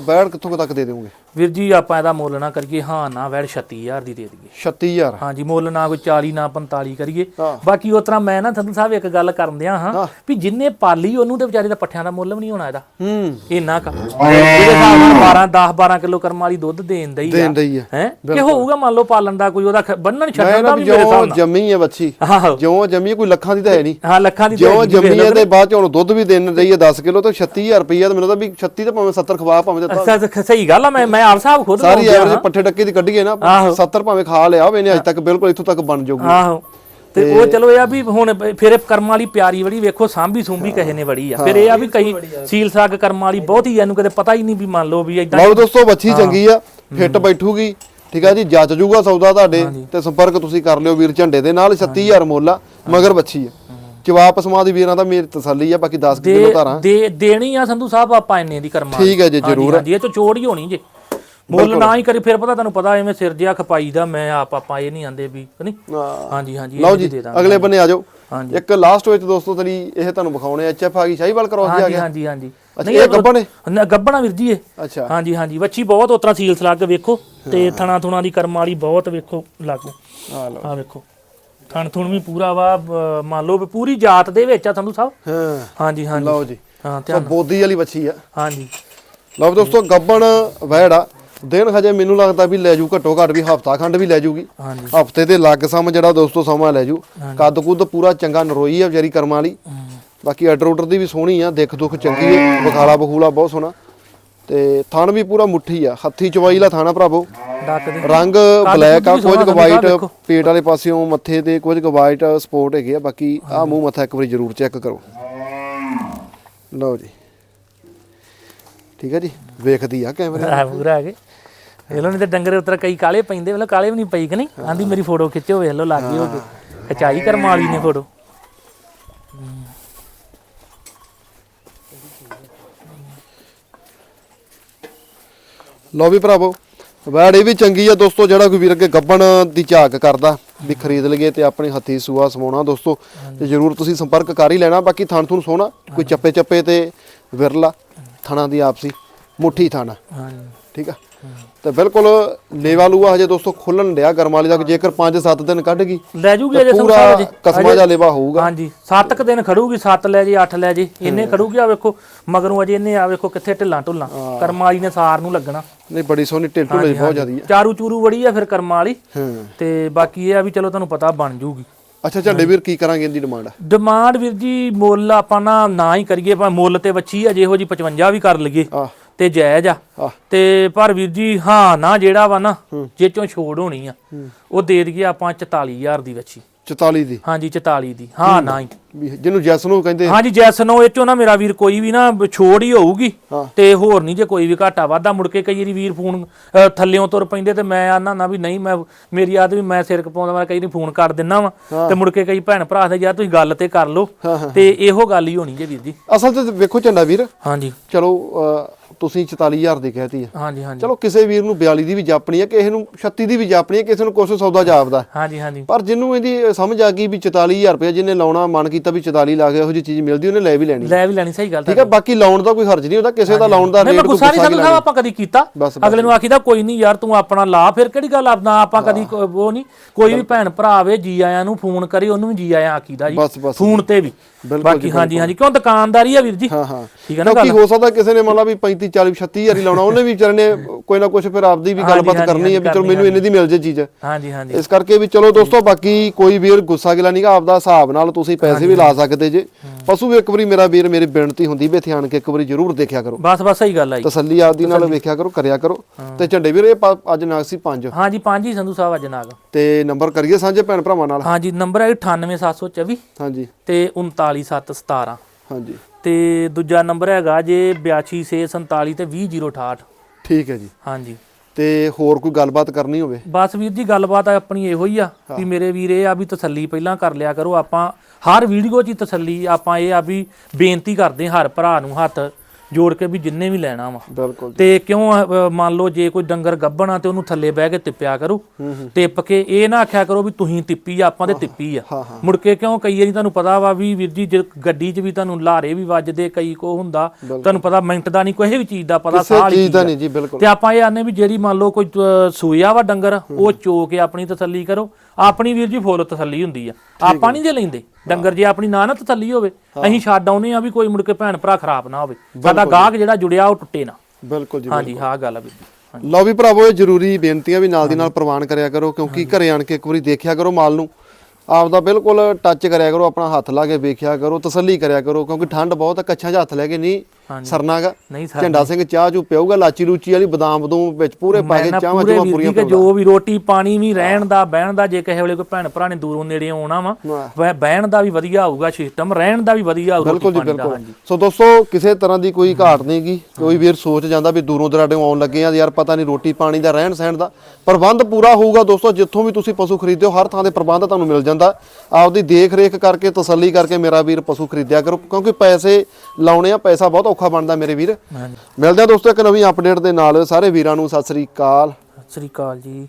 ਬੈੜ ਕਿੱਥੋਂ ਤੱਕ ਦੇ ਦੇਵੋਗੇ? ਵੀਰ ਜੀ ਆਪਾਂ ਇਹਦਾ ਮੁੱਲ ਨਾ ਕਰੀਏ ਹਾਂ ਨਾ ਵੈੜ 36000 ਦੀ ਦੇ ਦਈਏ। 36000 ਹਾਂਜੀ ਮੁੱਲ ਨਾ ਕੋਈ 40 ਨਾ 45 ਕਰੀਏ। ਬਾਕੀ ਉਸ ਤਰ੍ਹਾਂ ਮੈਂ ਨਾ ਸੰਧੂ ਸਾਹਿਬ ਇੱਕ ਗੱਲ ਕਰਨ ਦਿਆਂ ਹਾਂ। ਵੀ ਜਿੰਨੇ ਪਾਲੀ ਉਹਨੂੰ ਤੇ ਵਿਚਾਰੇ ਦਾ ਪੱਠਿਆਂ ਦਾ ਮੁੱਲ ਵੀ ਨਹੀਂ ਹੋਣਾ ਇਹਦਾ। ਹੂੰ। ਇੰਨਾ ਕ। ਇਹਦੇ ਹਿਸਾਬ ਨਾਲ 12 10 12 ਕਿਲੋ ਕਰਮ ਵਾਲੀ ਦੁੱਧ ਦੇਣ ਦਾ ਹੀ ਦੇਣ ਦਾ ਹੀ ਆ। ਹੈ? ਕਿ ਹੋਊਗਾ ਮੰਨ ਲਓ ਪਾਲਣ ਦਾ ਕੋਈ ਉਹਦਾ ਬੰਨਣ ਛੱਡਣ ਦਾ ਵੀ ਮੇਰੇ ਜੋ ਹਿਸਾਬ ਨਾਲ। ਜੰਮੀ ਹੈ ਆਹੋ। ਜਿਉਂ ਜੰਮੀ ਕੋਈ ਲੱਖਾਂ ਦੀ ਤਾਂ ਹੈ ਨਹੀਂ। ਹਾਂ ਲੱਖਾਂ ਦੀ ਜਿਉਂ ਜੰਮੀ ਹੈ ਤੇ ਬਾਅਦ ਚ ਹੁਣ ਦੁੱਧ ਵੀ ਦੇਣ ਰਹੀ ਹੈ 10 ਕਿਲੋ ਤੇ 36000 ਰੁਪਈਆ ਤੇ ਮੈਨੂੰ ਤਾਂ ਵੀ 36 ਤੇ ਭਾਵੇਂ 70 ਖਵਾ ਭਾਵੇਂ ਦਿੱਤਾ ਅੱਛਾ ਅੱਛਾ, ਸਹੀ ਗੱਲ ਆ ਮੈਂ ਮੈਂ ਆਪ ਸਾਹਿਬ ਖੁਦ ਸਾਰੀ ਐਵਰੇਜ ਹਾਂ। ਪੱਠੇ ਡੱਕੇ ਦੀ ਕੱਢੀਏ ਨਾ ਆਹੋ। 70 ਭਾਵੇਂ ਖਾ ਲਿਆ ਹੋਵੇ ਨੇ ਅਜੇ ਤੱਕ ਬਿਲਕੁਲ ਇੱਥੋਂ ਤੱਕ ਬਣ ਜਾਊਗੀ। ਆਹੋ। ਤੇ ਉਹ ਚਲੋ ਇਹ ਆ ਵੀ ਹੁਣ ਬ- ਫਿਰ ਇਹ ਕਰਮ ਵਾਲੀ ਪਿਆਰੀ ਵੜੀ ਵੇਖੋ ਸਾਂਭੀ ਸੂੰਭੀ ਕਹੇ ਨੇ ਵੜੀ ਆ। ਫਿਰ ਇਹ ਆ ਵੀ ਕਈ ਸੀਲ ਸਾਗ ਕਰਮ ਵਾਲੀ ਬਹੁਤੀ ਇਹਨੂੰ ਕਦੇ ਪਤਾ ਹੀ ਨਹੀਂ ਵੀ ਮੰਨ ਲਓ ਵੀ ਇਦਾਂ ਲਓ ਦੋਸਤੋ ਵੱਛੀ ਚੰਗੀ ਆ ਫਿੱਟ ਬੈਠੂਗੀ ਠੀਕ ਆ ਜੀ ਜੱਜ ਜੂਗਾ ਸੌਦਾ ਤੁਹਾਡੇ ਤੇ ਸੰਪਰਕ ਤੁਸੀਂ ਕਰ ਲਿਓ ਵੀਰ ਝੰਡੇ ਦੇ ਨਾਲ 36000 ਮੁੱਲ ਆ ਮਗਰ ਬੱਚੀ ਆ। ਜਵਾਬ ਪਸਮਾ ਦੀ ਵੀਰਾਂ ਦਾ ਮੇਰੀ ਤਸੱਲੀ ਆ ਬਾਕੀ 10 ਕਿਲੋ ਧਾਰਾਂ। ਦੇ ਦੇਣੀ ਆ ਸੰਧੂ ਸਾਹਿਬ ਆਪਾਂ ਇੰਨੇ ਦੀ ਕਰਮਾ ਠੀਕ ਹੈ ਜੀ ਜਰੂਰ। ਹਾਂਜੀ ਇਹ ਤਾਂ ਚੋੜ ਹੀ ਹੋਣੀ ਜੇ। ਮੁੱਲ ਨਾ ਹੀ ਕਰੀ ਫਿਰ ਪਤਾ ਤੁਹਾਨੂੰ ਪਤਾ ਐਵੇਂ ਸਿਰ ਜਿਆ ਖਪਾਈ ਦਾ ਮੈਂ ਆਪ ਆਪਾਂ ਇਹ ਨਹੀਂ ਆਂਦੇ ਵੀ ਨਹੀਂ? ਹਾਂਜੀ ਹਾਂਜੀ ਲਓ ਜੀ ਅਗਲੇ ਬੰਨੇ ਆ ਜਾਓ। ਇੱਕ ਲਾਸਟ ਵਿੱਚ ਦੋਸਤੋ ਤੇਰੀ ਇਹ ਤੁਹਾਨੂੰ ਵਿਖਾਉਣੇ ਐਚਐਫ ਆ ਗਈ ਸ਼ਾਹੀਵਾਲ ਕ੍ਰੋਸ ਦੀ ਆ ਗਿਆ। ਹਾਂਜੀ ਹਾਂਜੀ। ਅੱਛਾ ਇਹ ਗੱਬਣ ਨੇ ਨਾ, ਗੱਭਣਾ ਵੀਰ ਜੀ ਇਹ। ਅੱਛਾ। ਹਾਂਜੀ ਹਾਂਜੀ ਬੱਚੀ ਬਹੁਤ ਉਤਰਾ ਸੀਲ ਸਲੱਗ ਵੇਖੋ ਤੇ ਥਣਾ ਥੁਣਾ ਦੀ ਕਰਮ ਵਾਲੀ ਬਹੁਤ ਵੇਖੋ ਲਾਗੂ। ਆ ਲਓ। ਆ ਵੇਖੋ। ਥਣ ਥੁਣ ਵੀ ਪੂਰਾ ਵਾ ਬ- ਮੰਨ ਲਓ ਵੀ ਪੂਰੀ ਜਾਤ ਦੇ ਵਿੱਚ ਆ ਸੰਧੂ ਸਾਹਿਬ। ਹਾਂ। ਹਾਂਜੀ ਹਾਂਜੀ। ਲਓ ਜੀ। ਹਾਂ ਸੋ ਧਿਆਨ ਬੋਦੀ ਵਾਲੀ ਬੱਚੀ ਆ। ਹਾਂਜੀ। ਲਓ ਵੀ ਦੋਸਤੋ ਗੱਬਣ ਵੈੜ ਆ। ਦਿਨ ਹਜੇ ਮੈਨੂੰ ਲੱਗਦਾ ਵੀ ਲੈ ਜੂ ਘੱਟੋ ਘੱਟ ਵੀ ਹਫਤਾ ਖੰਡ ਵੀ ਲੈ ਜੂਗੀ। ਹਾਂਜੀ। ਹਫ਼ਤੇ ਦੇ ਲੱਗ ਸਮ ਜਿਹੜਾ ਦੋਸਤੋ ਸਮਾਂ ਲੈ ਜੂ। ਕੱਦ ਕੁੱਦ ਪੂਰਾ ਚੰਗਾ ਨਰੋਈ ਆ ਵਿਚਾਰੀ ਕਰਮਾਂ ਵਾਲੀ। ਬਾਕੀ ਆਰਡਰ ਆਰਡਰ ਦੀ ਵੀ ਸੋਹਣੀ ਆ ਦਿੱਖ ਦੁੱਖ ਚੰਗੀ ਆ ਬਖਾਲਾ ਬਖੂਲਾ ਬਹੁਤ ਸੋਹਣਾ। ਤੇ ਥਣ ਵੀ ਪੂਰਾ ਮੁੱਠੀ ਆ। ਹੱਥੀ ਚਵਾਈ ਲਾ ਥਾਣਾ ਭਰਾਵੋ। ਡੱਕ ਦੇ। ਰੰਗ ਬਲੈਕ ਆ ਕੁਝ ਕੁ ਵਾਈਟ। ਪੇਟ ਵਾਲੇ ਪਾਸਿਓਂ ਮੱਥੇ ਤੇ ਕੁਝ ਕੁ ਵਾਈਟ ਸਪੋਟ ਹੈਗੇ ਆ ਬਾਕੀ ਆ ਮੂੰਹ ਮੱਥਾ ਇੱਕ ਵਾਰੀ ਜ਼ਰੂਰ ਚੈੱਕ ਕਰੋ। ਲਓ ਜੀ। ਠੀਕ ਹੈ ਜੀ? ਵੇਖਦੀ ਆ ਕੈਮਰੇ ਆ ਪੂਰਾ ਹੈਗੇ। ਵੇਖ ਲਓ ਨਹੀਂ ਤੇ ਡੰਗਰੇ ਉਤਰ ਕਈ ਕਾਲੇ ਪੈਂਦੇ ਵੇਖ ਕਾਲੇ ਵੀ ਨਹੀਂ ਪਈ ਕਿ ਨਹੀਂ? ਆਂਦੀ ਮੇਰੀ ਫੋਟੋ ਖਿੱਚੋ ਵੇਖ ਲਓ ਲਾਗੇ ਹੋ। ਕੇ ਖਚਾਈ ਕਰਮ ਵਾਲੀ ਨੇ ਫੋਟੋ ਲਓ ਵੀ ਭਰਾਵੋ ਵੈੜ ਇਹ ਵੀ ਚੰਗੀ ਆ ਦੋਸਤੋ ਜਿਹੜਾ ਕੋਈ ਵੀਰ ਅੱਗੇ ਗੱਬਣ ਦੀ ਝਾਕ ਕਰਦਾ ਵੀ ਖਰੀਦ ਲਈਏ ਤੇ ਆਪਣੇ ਹੱਥੀ ਸੂਆ ਸਮਾਉਣਾ ਦੋਸਤੋ ਤੇ ਜਰੂਰ ਤੁਸੀਂ ਸੰਪਰਕ ਕਰ ਹੀ ਲੈਣਾ ਬਾਕੀ ਥਣ ਥੁਣ ਸੋਹਣਾ ਕੋਈ ਚੱਪੇ ਚੱਪੇ ਤੇ ਵਿਰਲਾ ਥਣਾ ਦੀ ਆਪਸੀ ਮੁੱਠੀ ਥਾਣਾ। ਹਾਂਜੀ। ਠੀਕ ਆ? ਤੇ ਬਿਲਕੁਲ ਲੇਵਾ ਲੂਆ ਹਜੇ ਦੋਸਤੋ ਖੁੱਲਣ ਡਿਆ ਗਰਮਾਲੀ ਦਾ ਜੇਕਰ 5-7 ਦਿਨ ਕੱਢ ਗਈ ਲੈ ਜੂਗੀ ਅਜੇ ਪੂਰਾ ਕਸਮਾ ਜਿਹਾ ਲੇਵਾ ਹੋਊਗਾ। ਹਾਂਜੀ 7 ਕ ਦਿਨ ਖੜੂਗੀ 7 ਲੈ ਜੇ 8 ਲੈ ਜੇ ਇਹਨੇ ਖੜੂਗੀ ਆ ਵੇਖੋ ਮਗਰੋਂ ਅਜੇ ਇਹਨੇ ਆ ਵੇਖੋ ਕਿੱਥੇ ਢਿੱਲਾਂ ਢੁੱਲਾਂ। ਕਰਮ ਵਾਲੀ ਨੇ ਸਾਰ ਨੂੰ ਲੱਗਣਾ। ਨਹੀਂ ਬੜੀ ਸੋਹਣੀ ਢਿੱਲ ਢੁੱਲ ਬਹੁਤ ਜ਼ਿਆਦੀ ਆ। ਚਾਰੂ ਚੂਰੂ ਵੜੀ ਆ ਫਿਰ ਕਰਮ ਵਾਲੀ। ਹਾਂ। ਤੇ ਬਾਕੀ ਇਹ ਆ ਵੀ ਚਲੋ ਤੁਹਾਨੂੰ ਪਤਾ ਬਣ ਜੂਗੀ। ਅੱਛਾ ਝੰਡੇ ਵੀਰ ਕੀ ਕਰਾਂਗੇ ਇਹਦੀ ਡਿਮਾਂਡ ਡਿਮਾਂਡ ਵੀਰ ਜੀ ਮੁੱਲ ਆਪਾਂ ਨਾ ਨਾ ਹੀ ਕਰੀਏ ਪਰ ਮੁੱਲ ਤੇ ਬੱਚੀ ਆ ਜਿਹੋ ਜੀ 55 ਵੀ ਕਰ ਲਈਏ। ਤੇ ਜਾਇਜ਼ ਆ। ਤੇ ਪਰ ਵੀਰ ਜੀ ਹਾਂ ਨਾ ਜਿਹੜਾ ਵਾ ਨਾ ਜੇ ਚੋਂ ਛੋੜ ਹੋਣੀ ਆ ਉਹ ਦੇ ਦਈਏ ਆਪਾਂ 44000 ਦੀ ਬੱਚੀ। 44 ਦੀ? ਹਾਂਜੀ 44 ਦੀ। ਹਾਂ ਨਾ ਹੀ। ਜਿਹਨੂੰ ਜੈਸ ਨੂੰ ਕਹਿੰਦੇ ਹਾਂਜੀ ਜੈਸ ਨੋ ਇਹ ਚੋਂ ਨਾ ਮੇਰਾ ਵੀਰ ਕੋਈ ਵੀ ਨਾ ਛੋੜ ਹੀ ਹੋਊਗੀ। ਤੇ ਹੋਰ ਨਹੀਂ ਜੇ ਕੋਈ ਵੀ ਘਾਟਾ ਵਾਧਾ ਮੁੜ ਕੇ ਕਈ ਵਾਰੀ ਵੀਰ ਫੋਨ ਥੱਲਿਓਂ ਤੁਰ ਪੈਂਦੇ ਤੇ ਮੈਂ ਆਨਾ ਨਾ ਵੀ ਨਹੀਂ ਮੈਂ ਮੇਰੀ ਆਦ ਵੀ ਮੈਂ ਸਿਰ ਕਪਾਉਂਦਾ ਮੈਂ ਕਈ ਵਾਰੀ ਫੋਨ ਕਰ ਦਿੰਨਾ ਵਾ। ਤੇ ਮੁੜ ਕੇ ਕਈ ਭੈਣ ਭਰਾ ਦੇ ਯਾਰ ਤੁਸੀਂ ਗੱਲ ਤੇ ਕਰ ਲਓ। ਤੇ ਇਹੋ ਗੱਲ ਹੀ ਹੋਣੀ ਜੇ ਵੀਰ ਜੀ। ਅਸਲ ਤੇ ਵੇਖੋ ਝੰਡਾ ਵੀਰ। ਹਾਂਜੀ। ਚਲੋ ਤੁਸੀਂ 44000 ਦੀ ਕਹਿਤੀ ਆ। ਹਾਂਜੀ ਹਾਂਜੀ। ਚਲੋ ਕਿਸੇ ਵੀਰ ਨੂੰ 42 ਦੀ ਵੀ ਜਾਪਣੀ ਆ ਕਿਸੇ ਨੂੰ 36 ਦੀ ਵੀ ਜਾਪਣੀ ਆ ਕਿਸੇ ਨੂੰ ਕੁਛ ਸੌਦਾ ਜਾਪਦਾ। ਹਾਂਜੀ ਹਾਂਜੀ। ਪਰ ਜਿਹਨੂੰ ਇਹਦੀ ਸਮਝ ਆ ਗਈ ਵੀ 44000 ਰੁਪਏ ਜਿਹਨੇ ਲਾਉਣਾ ਮਨ ਕੀਤਾ ਵੀ 44 ਲਾ ਕੇ ਇਹੋ ਜੀ ਚੀਜ਼ ਮਿਲਦੀ ਉਹਨੇ ਲੈ ਵੀ ਲੈਣੀ। ਲੈ ਵੀ ਲੈਣੀ ਸਹੀ ਗੱਲ ਠੀਕ ਆ ਬਾਕੀ ਲਾਉਣ ਦਾ ਕੋਈ ਹਰਜ ਨਹੀਂ ਹੁੰਦਾ ਕਿਸੇ ਦਾ ਲਾਉਣ ਦਾ ਨਹੀਂ ਰੇਟ ਮੈਂ ਕੋਈ ਗੁੱਸਾ ਨਹੀਂ ਸਾਹਿਬ ਆਪਾਂ ਕਦੀ ਕੀਤਾ। ਅਗਲੇ ਨੂੰ ਆਖੀਦਾ ਕੋਈ ਨਹੀਂ ਯਾਰ ਤੂੰ ਆਪਣਾ ਲਾ ਫਿਰ ਕਿਹੜੀ ਗੱਲ ਆਪਣਾ ਆਪਾਂ ਕਦੀ ਉਹ ਨਹੀਂ। ਕੋਈ ਵੀ ਭੈਣ ਭਰਾ ਆਵੇ ਜੀ ਆਇਆਂ ਨੂੰ ਫੋਨ ਕਰੀ ਉਹਨੂੰ ਵੀ ਜੀ ਆਇਆਂ ਆਖੀਦਾ ਜੀ। ਫੋਨ ਤੇ ਵੀ। ਬਾਕੀ ਹਾਂਜੀ ਹਾਂਜੀ ਕਿਉਂ ਦੁਕਾਨਦਾਰੀ ਆ ਵੀਰ ਜੀ? ਹਾਂ ਹਾਂ। ਠੀਕ ਹੈ ਨਾ ਕਿਉਂਕਿ ਹੋ ਸਕਦਾ ਕਿਸੇ ਨੇ ਮੰਨ ਲਾ ਵੀ 35 40 36000 ਹੀ ਲਾਉਣਾ ਉਹਨੇ ਵੀ ਵਿਚਾਰੇ ਨੇ ਕੋਈ ਨਾ ਕੁਛ ਫਿਰ ਆਪਦੀ ਵੀ ਗੱਲਬਾਤ ਕਰਨੀ ਹੈ ਵੀ ਚਲੋ ਮੈਨੂੰ ਇੰਨੇ ਦੀ ਮਿਲ ਜੇ ਚੀਜ਼। ਹਾਂਜੀ ਹਾਂਜੀ। ਇਸ ਕਰਕੇ ਵੀ ਚਲੋ ਦੋਸਤੋ ਬਾਕੀ ਕੋਈ ਵੀਰ ਗੁੱਸਾ ਗਿਲਾ ਨਹੀਂਗਾ ਆਪਦਾ ਹਿਸਾਬ ਨਾਲ ਤੁਸੀਂ ਪੈਸੇ ਵੀ ਲਾ ਸਕਦੇ ਜੇ। ਪਸ਼ੂ ਵੀ ਇੱਕ ਵਾਰੀ ਮੇਰਾ ਵੀਰ ਮੇਰੀ ਬੇਨਤੀ ਹੁੰਦੀ ਵੀ ਇੱਥੇ ਆਣ ਕੇ ਇੱਕ ਵਾਰੀ ਜ਼ਰੂਰ ਦੇਖਿਆ ਕਰੋ। ਬਸ ਬਸ ਸਹੀ ਗੱਲ ਆ ਜੀ। ਤਸੱਲੀ ਆਪਦੀ ਨਾਲ ਵੇਖਿਆ ਕਰੋ ਕਰਿਆ ਕਰੋ। ਤੇ ਝੰਡੇ ਵੀਰ ਇਹ ਅੱਜ ਨਾਗ ਸੀ 5 ਹਾਂਜੀ ਪੰਜ ਹੀ ਸੰਧੂ ਸਾਹਿਬ ਅੱਜ ਨਾਗ। ਤੇ ਨੰਬਰ ਕਰੀਏ ਸਾਂਝੇ ਭੈਣ ਭਰਾਵਾਂ ਨਾਲ? ਹਾਂਜੀ ਨੰਬਰ ਹੈ 98724 ਹਾਂਜੀ। ਤੇ 39717 ਹਾਂਜੀ। ਤੇ ਦੂਜਾ ਨੰਬਰ ਹੈਗਾ ਜੇ 8247 ਤੇ 20068 ਠੀਕ ਹੈ ਜੀ। ਹਾਂਜੀ। ਤੇ ਹੋਰ ਕੋਈ ਗੱਲਬਾਤ ਕਰਨੀ ਹੋਵੇ? ਬਸ ਵੀਰ ਜੀ ਗੱਲਬਾਤ ਆਪਣੀ ਇਹੋ ਹੀ ਆ ਵੀ ਮੇਰੇ ਵੀਰ ਇਹ ਆ ਵੀ ਤਸੱਲੀ ਪਹਿਲਾਂ ਕਰ ਲਿਆ ਕਰੋ। ਆਪਾਂ ਹਰ ਵੀਡੀਓ 'ਚ ਤਸੱਲੀ ਆਪਾਂ ਇਹ ਆ ਵੀ ਬੇਨਤੀ ਕਰਦੇ ਹਰ ਭਰਾ ਨੂੰ ਹੱਥ ਜੋੜ ਕੇ ਵੀ ਜਿੰਨੇ ਵੀ ਲੈਣਾ ਵਾ। ਬਿਲਕੁਲ ਤੇ ਕਿਉਂ ਅਹ, ਮੰਨ ਲਓ ਜੇ ਕੋਈ ਡੰਗਰ ਗੱਭਣਾ ਤੇ ਉਹਨੂੰ ਥੱਲੇ ਬਹਿ ਕੇ ਤਿੱਪਿਆ ਕਰੋ ਟਿੱਪ ਕੇ ਇਹ ਨਾ ਆਖਿਆ ਕਰੋ ਵੀ ਤੁਸੀਂ ਤਿੱਪੀ ਆ ਆਪਾਂ ਤੇ ਤਿੱਪੀ ਆ। ਹਾਂ, ਮੁੜ ਕੇ ਕਿਉਂ ਕਈ ਵਾਰੀ ਤੁਹਾਨੂੰ ਪਤਾ ਵਾ ਵੀ ਵੀਰ ਜੀ ਜੇ ਗੱਡੀ 'ਚ ਵੀ ਤੁਹਾਨੂੰ ਲਾਰੇ ਵੀ ਵੱਜਦੇ ਕਈ ਕੋ ਹੁੰਦਾ ਤੁਹਾਨੂੰ ਪਤਾ ਮਿੰਟ ਦਾ ਨਹੀਂ ਕੋਈ ਵੀ ਚੀਜ਼ ਦਾ ਪਤਾ ਕਿਸੇ ਸਾਹ ਚੀਜ਼ ਦਾ। ਨਹੀਂ ਜੀ ਬਿਲਕੁਲ। ਤੇ ਆਪਾਂ ਇਹ ਆਨੇ ਵੀ ਜਿਹੜੀ ਮੰਨ ਲਓ ਕੋਈ ਅਹ, ਸੂਇਆ ਵਾ ਡੰਗਰ ਉਹ ਚੋ ਕੇ ਆਪਣੀ ਤਸੱਲੀ ਕਰੋ। ਆਪਣੀ ਵੀਰ ਜੀ ਫੁੱਲ ਤਸੱਲੀ ਹੁੰਦੀ ਆ। ਆਪਾਂ ਨਹੀਂ ਜੇ ਲੈਂਦੇ। ਡੰਗਰ ਜੇ ਆਪਣੀ ਨਾ ਨਾ ਤਸੱਲੀ ਹੋਵੇ ਅਸੀਂ ਛੱਡ ਆਉਨੇ ਆ ਵੀ ਕੋਈ ਮੁੜ ਕੇ ਭੈਣ ਭਰਾ ਖਰਾਬ ਨਾ ਹੋਵੇ। ਸਾਡਾ ਗਾਹਕ ਜਿਹੜਾ ਜੁੜਿਆ ਉਹ ਟੁੱਟੇ ਨਾ। ਬਿਲਕੁਲ ਜੀ ਹਾਂਜੀ ਹਾਂ ਗੱਲ ਆ ਵੀਰ ਜੀ। ਲਓ ਵੀ ਭਰਾਵੋ ਇਹ ਜ਼ਰੂਰੀ ਬੇਨਤੀਆਂ ਵੀ ਨਾਲ ਦੀ ਨਾਲ ਪ੍ਰਵਾਨ ਕਰਿਆ ਕਰੋ ਕਿਉਂਕਿ ਘਰੇ ਆਣ ਕੇ ਇੱਕ ਵਾਰੀ ਦੇਖਿਆ ਕਰੋ ਮਾਲ ਨੂੰ। ਆਪਦਾ ਬਿਲਕੁਲ ਟੱਚ ਕਰਿਆ ਕਰੋ ਆਪਣਾ ਹੱਥ ਲਾ ਕੇ ਵੇਖਿਆ ਕਰੋ ਤਸੱਲੀ ਕਰਿਆ ਕਰੋ ਕਿਉਂਕਿ ਠੰਡ ਬਹੁਤ ਹੈ ਕੱਛਾਂ 'ਚ ਹੱਥ ਲੈ ਕੇ ਨਹੀਂ। ਸਰਨਾਗਾ। ਨਹੀਂ ਸਰ ਝੰਡਾ ਸਿੰਘ ਚਾਹ ਚੂ ਪਿਆਊਗਾ ਲਾਚੀ ਲੂਚੀ ਵਾਲੀ ਬਦਾਮ ਬਦੂਮ ਵਿੱਚ ਪੂਰੇ ਪਾ ਕੇ ਚਾਹਾਂ ਚੂਹਾਂ ਪੂਰੀਆਂ ਕਿ ਜੋ ਵੀ ਰੋਟੀ ਪਾਣੀ ਵੀ ਰਹਿਣ ਦਾ ਬਹਿਣ ਦਾ ਜੇ ਕਿਸੇ ਵੇਲੇ ਕੋਈ ਭੈਣ ਭਰਾ ਨੇ ਦੂਰੋਂ ਨੇੜੇ ਆਉਣਾ ਵਾ ਬਹਿਣ ਦਾ ਵੀ ਵਧੀਆ ਹੋਊਗਾ ਸਿਸਟਮ ਰਹਿਣ ਦਾ ਵੀ ਵਧੀਆ ਹੋਊਗਾ ਬਿਲਕੁਲ ਜੀ ਬਿਲਕੁਲ। ਸੋ ਦੋਸਤੋ ਕਿਸੇ ਤਰ੍ਹਾਂ ਦੀ ਕੋਈ ਘਾਟ ਨਹੀਂਗੀ ਕੋਈ ਵੀਰ ਸੋਚ ਜਾਂਦਾ ਵੀ ਦੂਰੋਂ ਦਰਾਡਿਓਂ ਆਉਣ ਲੱਗੇ ਆ ਯਾਰ ਪਤਾ ਨਹੀਂ ਰੋਟੀ ਪਾਣੀ ਦਾ ਰਹਿਣ ਸਹਿਣ ਦਾ। ਪ੍ਰਬੰਧ ਪੂਰਾ ਹੋਊਗਾ ਦੋਸਤੋ ਜਿੱਥੋਂ ਵੀ ਤੁਸੀਂ ਪਸ਼ੂ ਖਰੀਦਿਓ ਹਰ ਥਾਂ ਦੇ ਪ੍ਰਬੰਧ ਤੁਹਾਨੂੰ ਮਿਲ ਜਾਂਦਾ। ਆਪਦੀ ਦੇਖ ਰੇਖ ਕਰਕੇ ਤਸੱਲੀ ਕਰਕੇ ਮੇਰਾ ਵੀਰ ਪਸ਼ੂ ਖਰੀਦਿਆ ਕਰੋ ਕਿਉਂਕਿ ਪੈਸੇ ਲਾਉਣੇ ਆ ਪੈਸਾ ਬਹੁਤ ਔਖਾ ਬਣਦਾ ਮੇਰੇ ਵੀਰ। ਮਿਲਦੇ ਆ ਦੋਸਤੋ ਇੱਕ ਨਵੀਂ ਅਪਡੇਟ ਦੇ ਨਾਲ। ਸਾਰੇ ਵੀਰਾਂ ਨੂੰ ਸਤਿ ਸ੍ਰੀ ਅਕਾਲ। ਸਤਿ ਸ੍ਰੀ ਅਕਾਲ ਜੀ।